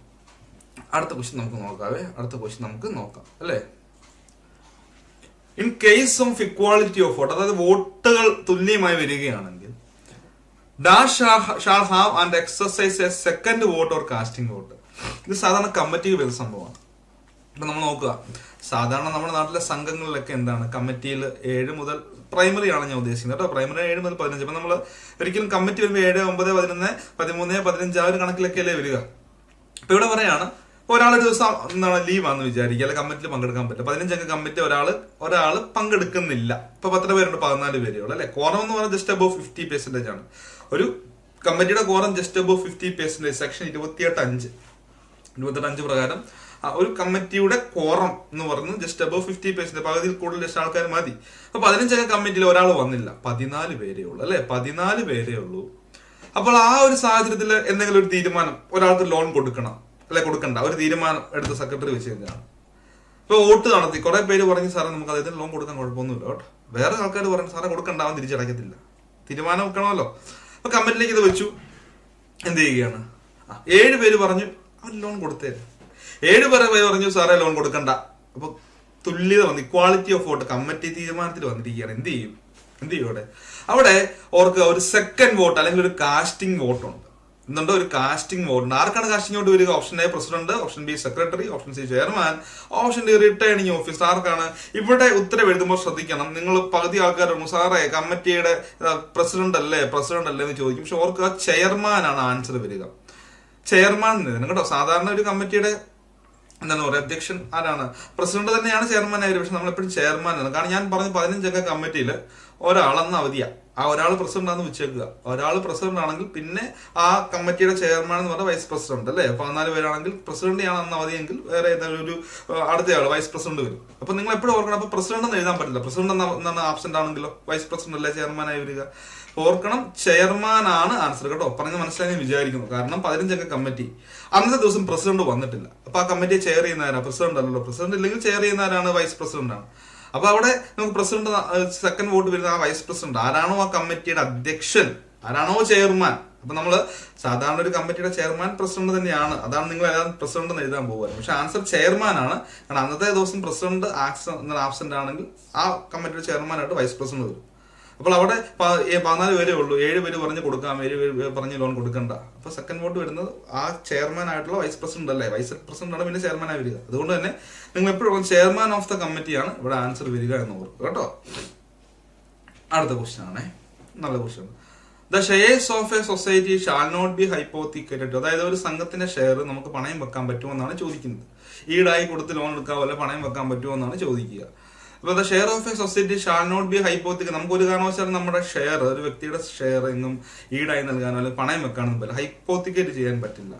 അടുത്ത ക്വസ്റ്റ്യൻ നമുക്ക് നോക്കാവേ. അടുത്ത ക്വസ്റ്റ്യൻ നമുക്ക് നോക്കാം. അല്ലേ? In case of equality of vote അതായത് വോട്ടുകൾ തുല്യമായി വരികയാണെങ്കിൽ shall have and exercise a second vote or casting vote ഇത് സാധാരണ കമ്മിറ്റിക്ക് വരുന്ന സംഭവമാണ്. ഇപ്പൊ നമ്മൾ നോക്കുക. സാധാരണ നമ്മുടെ നാട്ടിലെ സംഘങ്ങളിലൊക്കെ എന്താണ്? കമ്മിറ്റിയിൽ ഏഴ് മുതൽ പ്രൈമറി ആണ് ഞാൻ ഉദ്ദേശിക്കുന്നത് കേട്ടോ. പ്രൈമറി ഏഴ് മുതൽ പതിനഞ്ച്. ഇപ്പൊ നമ്മൾ ഒരിക്കലും കമ്മിറ്റി വരുമ്പോൾ ഏഴ് ഒമ്പത് പതിനൊന്ന് പതിമൂന്ന് പതിനഞ്ച് ആ ഒരു കണക്കിലൊക്കെ അല്ലേ വരിക. ഇപ്പൊ ഇവിടെ പറയാണ് ഒരാളൊരു ദിവസം എന്താണ് ലീവ് ആണെന്ന് വിചാരിക്കുക. അല്ലെ കമ്മിറ്റിയിൽ പങ്കെടുക്കാൻ പറ്റില്ല. പതിനഞ്ചംഗ കമ്മിറ്റി ഒരാൾ ഒരാൾ പങ്കെടുക്കുന്നില്ല. ഇപ്പൊ പത്ര പേരുണ്ട്? പതിനാല് പേരെയുള്ളൂ അല്ലെ? കോറം എന്ന് പറഞ്ഞാൽ ജസ്റ്റ് അബോവ് ഫിഫ്റ്റി പെർസെന്റേജ് ആണ്. ഒരു കമ്മിറ്റിയുടെ quorum just above fifty percentage section ഇരുപത്തിയെട്ട് അഞ്ച്. ഇരുപത്തെട്ട് അഞ്ച് പ്രകാരം ഒരു കമ്മിറ്റിയുടെ കോറം എന്ന് പറയുന്നത് ജസ്റ്റ് അബവ് ഫിഫ്റ്റി പെർസെന്റ് പകുതിയിൽ കൂടുതൽ ജസ്റ്റ് ആൾക്കാർ മതി. അപ്പൊ പതിനഞ്ചംഗ കമ്മിറ്റിയിൽ ഒരാൾ വന്നില്ല. പതിനാല് പേരേ ഉള്ളൂ അല്ലെ? പതിനാല് പേരേ ഉള്ളൂ. അപ്പോൾ ആ ഒരു സാഹചര്യത്തിൽ എന്തെങ്കിലും ഒരു തീരുമാനം ഒരാൾക്ക് ലോൺ കൊടുക്കണം അല്ലെ കൊടുക്കണ്ട ഒരു തീരുമാനം എടുത്ത് സെക്രട്ടറി വെച്ച് കഴിഞ്ഞാൽ. ഇപ്പൊ വോട്ട് നടത്തി കുറെ പേര് പറഞ്ഞു സാറേ നമുക്ക് അദ്ദേഹത്തിന് ലോൺ കൊടുക്കാൻ കുഴപ്പമൊന്നുമില്ല കേട്ടോ. വേറെ ആൾക്കാർ പറഞ്ഞു സാറേ കൊടുക്കണ്ട അവൻ തിരിച്ചടക്കത്തില്ല തീരുമാനം വെക്കണമല്ലോ. അപ്പൊ കമ്പനിയിലേക്ക് ഇത് വെച്ചു. എന്ത് ചെയ്യുകയാണ്? ഏഴ് പേര് പറഞ്ഞു അവൻ ലോൺ കൊടുത്തേ. ഏഴ് പേരെ പറഞ്ഞു സാറേ ലോൺ കൊടുക്കണ്ട. അപ്പൊ തുല്യത വന്നു ഇക്വാളിറ്റി ഓഫ് വോട്ട് കമ്മിറ്റി തീരുമാനത്തിൽ വന്നിരിക്കുകയാണ്. എന്ത് ചെയ്യും? എന്ത് ചെയ്യും അവിടെ? അവിടെ ഓർക്ക് ഒരു സെക്കൻഡ് വോട്ട് അല്ലെങ്കിൽ ഒരു കാസ്റ്റിംഗ് വോട്ട് ഉണ്ട്. എന്നുണ്ട് ഒരു കാസ്റ്റിംഗ് വോട്ട് ആർക്കാണ് കാസ്റ്റിംഗ് വോട്ട് വരിക? Option A president option B secretary option C chairman option D returning officer ആർക്കാണ്? ഇവിടെ ഉത്തരവ് എഴുതുമ്പോൾ ശ്രദ്ധിക്കണം. നിങ്ങൾ പകുതി ആൾക്കാർ സാറേ കമ്മിറ്റിയുടെ പ്രസിഡന്റ് അല്ലേ? പ്രസിഡന്റ് അല്ലേ എന്ന് ചോദിക്കും. പക്ഷെ ഓർക്ക് ചെയർമാനാണ് ആൻസർ വരിക. ചെയർമാൻ കേട്ടോ സാധാരണ ഒരു കമ്മിറ്റിയുടെ എന്താണ് പറയുക അധ്യക്ഷൻ ആരാണ്? പ്രസിഡന്റ് തന്നെയാണ് ചെയർമാൻ ആയത് പക്ഷെ നമ്മളെപ്പോഴും ചെയർമാൻ ആണ്. കാരണം ഞാൻ പറഞ്ഞു പതിനഞ്ചംഗ കമ്മിറ്റിയിൽ ഒരാളെന്ന് അവധിയാ. ആ ഒരാൾ പ്രസിഡന്റ് ആണെന്ന് വെച്ചേക്കുക. ഒരാൾ പ്രസിഡന്റ് ആണെങ്കിൽ പിന്നെ ആ കമ്മിറ്റിയുടെ ചെയർമാൻ എന്ന് പറഞ്ഞാൽ വൈസ് പ്രസിഡന്റ് അല്ലേ? പതിനാല് പേരാണെങ്കിൽ പ്രസിഡന്റ് ആണ് അന്ന് അവധിയെങ്കിൽ വേറെ ഏതെങ്കിലും ഒരു അടുത്തയാൾ വൈസ് പ്രസിഡന്റ് വരും. അപ്പൊ നിങ്ങൾ എപ്പോഴും ഓർക്കണം അപ്പൊ പ്രസിഡന്റ് എന്ന് എഴുതാൻ പറ്റില്ല. പ്രസിഡന്റ് എന്നാണ് ആബ്സെന്റ് ആണെങ്കിലോ? വൈസ് പ്രസിഡന്റ് അല്ലേ ചെയർമാൻ ആയി വരിക? ഓർക്കണം ചെയർമാൻ ആണ് ആൻസർ കേട്ടോ. പറഞ്ഞ് മനസ്സിലായി വിചാരിക്കുന്നു. കാരണം പതിനഞ്ചംഗ കമ്മിറ്റി. അന്നത്തെ ദിവസം പ്രസിഡന്റ് വന്നിട്ടില്ല. അപ്പൊ ആ കമ്മിറ്റിയെ ചെയർ ചെയ്യുന്നവരാണ് പ്രസിഡന്റ് അല്ലല്ലോ. പ്രസിഡന്റ് ഇല്ലെങ്കിൽ ചെയർ ചെയ്യുന്നവരാണ് വൈസ് പ്രസിഡന്റ് ആണ്. അപ്പൊ അവിടെ നമുക്ക് പ്രസിഡന്റ് സെക്കൻഡ് വോട്ട് വരുന്ന ആ വൈസ് പ്രസിഡന്റ് ആരാണോ ആ കമ്മിറ്റിയുടെ അധ്യക്ഷൻ ആരാണോ ചെയർമാൻ അപ്പൊ നമ്മൾ സാധാരണ ഒരു കമ്മിറ്റിയുടെ ചെയർമാൻ പ്രസിഡന്റ് തന്നെയാണ്. അതാണ് നിങ്ങൾ എല്ലാവരും പ്രസിഡന്റ് എന്ന് എഴുതാൻ പോകുക പക്ഷെ ആൻസർ ചെയർമാൻ ആണ്. കാരണം അന്നത്തെ ദിവസം പ്രസിഡന്റ് ആബ്സെന്റ് ആണെങ്കിൽ ആ കമ്മിറ്റിയുടെ ചെയർമാനായിട്ട് വൈസ് പ്രസിഡന്റ് വരും. അപ്പോൾ അവിടെ പതിനാല് പേരേ ഉള്ളൂ. ഏഴ് പേര് പറഞ്ഞ് കൊടുക്കാം ഏഴ് പേര് പറഞ്ഞ് ലോൺ കൊടുക്കണ്ട. അപ്പൊ സെക്കൻഡ് വോട്ട് വരുന്നത് ആ ചെയർമാൻ ആയിട്ടുള്ള വൈസ് പ്രസിഡന്റ് അല്ലേ? വൈസ് പ്രസിഡന്റ് ആണ് പിന്നെ ചെയർമാൻ ആയി വരിക. അതുകൊണ്ട് തന്നെ നിങ്ങൾ എപ്പോഴും ചെയർമാൻ ഓഫ് ദ കമ്മിറ്റിയാണ് ഇവിടെ ആൻസർ വരിക എന്ന് ഓർക്കുക കേട്ടോ. അടുത്ത ക്വസ്റ്റ്യൻ ആണേ. നല്ല question the shares of a society shall not be hypothecated അതായത് ഒരു സംഘത്തിന്റെ ഷെയർ നമുക്ക് പണയം വെക്കാൻ പറ്റുമോ എന്നാണ് ചോദിക്കുന്നത്. ഈടായി കൊടുത്ത് ലോൺ എടുക്കാവോ? അല്ലെ പണയം വെക്കാൻ പറ്റുമോ എന്നാണ് ചോദിക്കുക. അപ്പൊ share of a society shall not be hypothec നമുക്ക് ഒരു കാരണവശാലും നമ്മുടെ ഷെയർ ഒരു വ്യക്തിയുടെ ഷെയർ എന്നും ഈടായി നൽകാനോ അല്ലെങ്കിൽ പണയം വെക്കാനൊന്നും പറ്റില്ല. ഹൈപ്പോത്തിക്കേറ്റ് ചെയ്യാൻ പറ്റില്ല.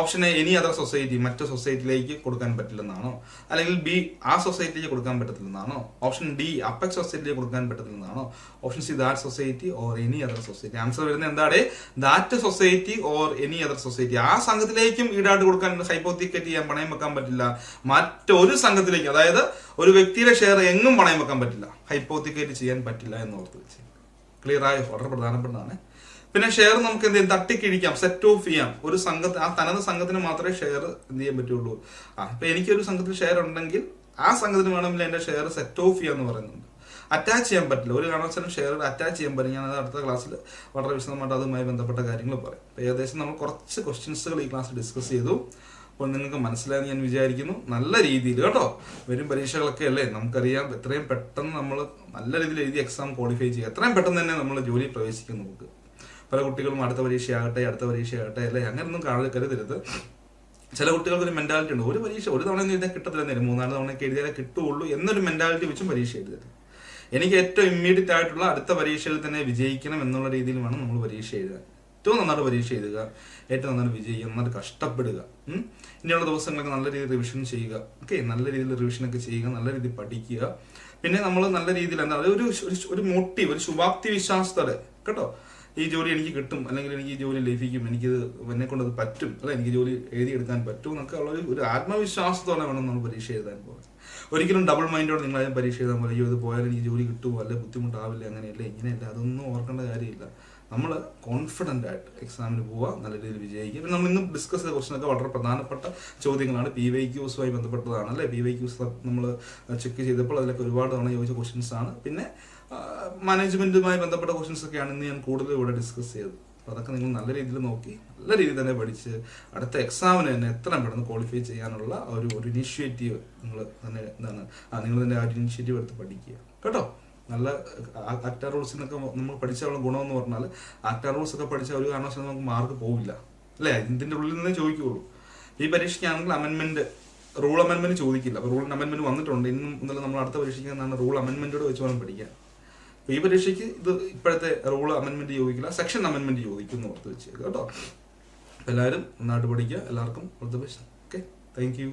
Option A any other society മറ്റു സൊസൈറ്റിയിലേക്ക് കൊടുക്കാൻ പറ്റില്ലെന്നാണോ? അല്ലെങ്കിൽ ബി ആ സൊസൈറ്റിയിലേക്ക് കൊടുക്കാൻ പറ്റത്തില്ലെന്നാണോ? ഓപ്ഷൻ ഡി അപ്പെക്സ് സൊസൈറ്റിയിലേക്ക് കൊടുക്കാൻ പറ്റത്തില്ലെന്നാണോ? Option C that society or any other society answer വരുന്നത് എന്താണ് that society or any other society ആ സംഘത്തിലേക്കും ഈടായിട്ട് കൊടുക്കാൻ ഹൈപ്പോത്തിക്കേറ്റ് ചെയ്യാൻ പണയം വെക്കാൻ പറ്റില്ല. മറ്റൊരു സംഘത്തിലേക്ക് അതായത് ഒരു വ്യക്തിയുടെ ഷെയർ എങ്ങും പണയം വെക്കാൻ പറ്റില്ല. ഹൈപ്പോത്തിക്കേറ്റ് ചെയ്യാൻ പറ്റില്ല എന്ന് ഓർത്ത് വെച്ച് ക്ലിയർ ആയ? വളരെ പ്രധാനപ്പെട്ടതാണ്. പിന്നെ ഷെയർ നമുക്ക് എന്ത് ചെയ്യും? തട്ടിക്കിഴിക്കാം. സെറ്റ് ഓഫ് ചെയ്യാം. ഒരു സംഘത്തിന് ആ തനത് സംഘത്തിന് മാത്രമേ ഷെയർ എന്ത് ചെയ്യാൻ പറ്റുള്ളൂ. ആ ഇപ്പൊ എനിക്കൊരു സംഘത്തിൽ ഷെയർ ഉണ്ടെങ്കിൽ ആ സംഘത്തിന് വേണമെങ്കിൽ എന്റെ ഷെയർ സെറ്റ് ഓഫ് ചെയ്യാന്ന് പറയുന്നുണ്ട്. അറ്റാച്ച് ചെയ്യാൻ പറ്റില്ല. ഒരു കാരണവശാലും ഷെയർ അറ്റാച്ച് ചെയ്യാൻ പറ്റില്ല. ഞാൻ അടുത്ത ക്ലാസ്സിൽ വളരെ വിശദമായിട്ട് അതുമായി ബന്ധപ്പെട്ട കാര്യങ്ങൾ പറയും. അപ്പൊ ഏകദേശം നമ്മൾ കുറച്ച് ക്വസ്റ്റ്യൻസുകൾ ഈ ക്ലാസ്സിൽ ഡിസ്കസ് ചെയ്തു. അപ്പോൾ നിങ്ങൾക്ക് മനസ്സിലായെന്ന് ഞാൻ വിചാരിക്കുന്നു. നല്ല രീതിയിൽ കേട്ടോ. വരും പരീക്ഷകളൊക്കെ അല്ലേ? നമുക്കറിയാം. എത്രയും പെട്ടെന്ന് നമ്മൾ നല്ല രീതിയിൽ എഴുതി എക്സാം ക്വാളിഫൈ ചെയ്യുക. എത്രയും പെട്ടെന്ന് തന്നെ നമ്മൾ ജോലി പ്രവേശിക്കും നമുക്ക്. പല കുട്ടികളും അടുത്ത പരീക്ഷയാകട്ടെ അടുത്ത പരീക്ഷയാകട്ടെ അല്ലെ? അങ്ങനെയൊന്നും കാണാൻ കരുതരുത് ചില കുട്ടികൾക്ക് ഒരു മെന്റാലിറ്റി ഉണ്ട്. ഒരു പരീക്ഷ ഒരു തവണ എഴുതിയാൽ കിട്ടത്തില്ല നേരം മൂന്നാൽ തവണയൊക്കെ എഴുതിയാലേ കിട്ടുള്ളൂ എന്നൊരു മെന്റാലിറ്റി വെച്ചും പരീക്ഷ എഴുതരുത്. എനിക്ക് ഏറ്റവും ഇമ്മീഡിയറ്റ് ആയിട്ടുള്ള അടുത്ത പരീക്ഷയിൽ തന്നെ വിജയിക്കണം എന്നുള്ള രീതിയിൽ വേണം നമ്മൾ പരീക്ഷ എഴുതാൻ. ഏറ്റവും നന്നായിട്ട് പരീക്ഷ എഴുതുക ഏറ്റവും നന്നായിട്ട് വിജയിക്കുക നന്നായിട്ട് കഷ്ടപ്പെടുക. ഇനിയുള്ള ദിവസങ്ങളൊക്കെ നല്ല രീതിയിൽ റിവിഷൻ ചെയ്യുക ഓക്കെ നല്ല രീതിയിൽ റിവിഷൻ ഒക്കെ ചെയ്യുക നല്ല രീതിയിൽ പഠിക്കുക. പിന്നെ നമ്മൾ നല്ല രീതിയിൽ എന്താ ഒരു- ഒരു മോട്ടീവ് ഒരു ശുഭാപ്തി വിശ്വാസത്തോടെ കേട്ടോ? ഈ ജോലി എനിക്ക് കിട്ടും അല്ലെങ്കിൽ എനിക്ക് ഈ ജോലി ലഭിക്കും എനിക്ക് എന്നെ കൊണ്ട് അത് പറ്റും അല്ല എനിക്ക് ജോലി എഴുതിയെടുക്കാൻ പറ്റും എന്നൊക്കെ ഉള്ള ഒരു- ആത്മവിശ്വാസത്തോടെ വേണം നമ്മൾ പരീക്ഷ എഴുതാൻ പോകാൻ. ഒരിക്കലും ഡബിൾ മൈൻഡോടെ നിങ്ങൾ അതിന് പരീക്ഷ എഴുതാൻ പോലെ ഇത് പോയാൽ എനിക്ക് ജോലി കിട്ടുമോ? അല്ലെ ബുദ്ധിമുട്ടാവില്ല? അങ്ങനെയല്ല? ഇങ്ങനെയല്ല? അതൊന്നും ഓർക്കേണ്ട കാര്യമില്ല. നമ്മൾ കോൺഫിഡന്റ് ആയിട്ട് എക്സാമിന് പോവുക നല്ല രീതിയിൽ വിജയിക്കുക പിന്നെ നമ്മൾ ഇന്ന് ഡിസ്കസ് ചെയ്ത ക്വസ്റ്റനൊക്കെ വളരെ പ്രധാനപ്പെട്ട ചോദ്യങ്ങളാണ്. പി വൈ ക്യൂസുമായി ബന്ധപ്പെട്ടതാണ് അല്ലേ? പി വൈ ക്യൂസ് നമ്മൾ ചെക്ക് ചെയ്തപ്പോൾ അതിലൊക്കെ ഒരുപാട് തവണ ചോദിച്ച ക്വസ്റ്റ്യൻസ് ആണ്. പിന്നെ മാനേജ്മെന്റുമായി ബന്ധപ്പെട്ട ക്വസ്റ്റ്യൻസ് ഒക്കെയാണ് ഇന്ന് ഞാൻ കൂടുതൽ ഇവിടെ ഡിസ്കസ് ചെയ്തത്. അപ്പോൾ അതൊക്കെ നിങ്ങൾ നല്ല രീതിയിൽ നോക്കി നല്ല രീതിയിൽ തന്നെ പഠിച്ച് അടുത്ത എക്സാമിന് തന്നെ എത്രയും പെട്ടെന്ന് ക്വാളിഫൈ ചെയ്യാനുള്ള ഒരു ഒരു ഇനീഷ്യേറ്റീവ് നിങ്ങൾ തന്നെ എന്താണ് നിങ്ങൾ തന്നെ ആ ഒരു ഇനീഷ്യേറ്റീവ് എടുത്ത് പഠിക്കുക. കേട്ടോ? നല്ല ആക്ടർ റൂൾസ് എന്നൊക്കെ നമ്മൾ പഠിച്ചുള്ള ഗുണമെന്ന് പറഞ്ഞാൽ ആക്ടർ റൂൾസ് ഒക്കെ പഠിച്ച ഒരു കാരണവശാലും നമുക്ക് മാർക്ക് പോവില്ല. അല്ലേ? ഇതിന്റെ ഉള്ളിൽ നിന്നേ ചോദിക്കുകയുള്ളൂ ഈ പരീക്ഷയ്ക്കാണെങ്കിൽ അമെന്റ്മെന്റ് റൂൾ അമെന്മെന്റ് ചോദിക്കില്ല. അപ്പോൾ റൂൾ അമെന്റ്മെന്റ് വന്നിട്ടുണ്ട്. ഇന്നും ഇന്നലെ നമ്മൾ അടുത്ത പരീക്ഷയ്ക്ക് റൂൾ അമെന്റ്മെന്റോട് വെച്ച് വേണം പഠിക്കാൻ. ഈ പരീക്ഷയ്ക്ക് ഇത് ഇപ്പോഴത്തെ റൂൾ അമെന്മെന്റ് ചോദിക്കില്ല സെക്ഷൻ അമെന്മെന്റ് യോജിക്കുന്നു ഓർത്ത് വെച്ചേക്കാം കേട്ടോ. എല്ലാവരും നന്നായിട്ട് പഠിക്കുക എല്ലാവർക്കും the best okay thank you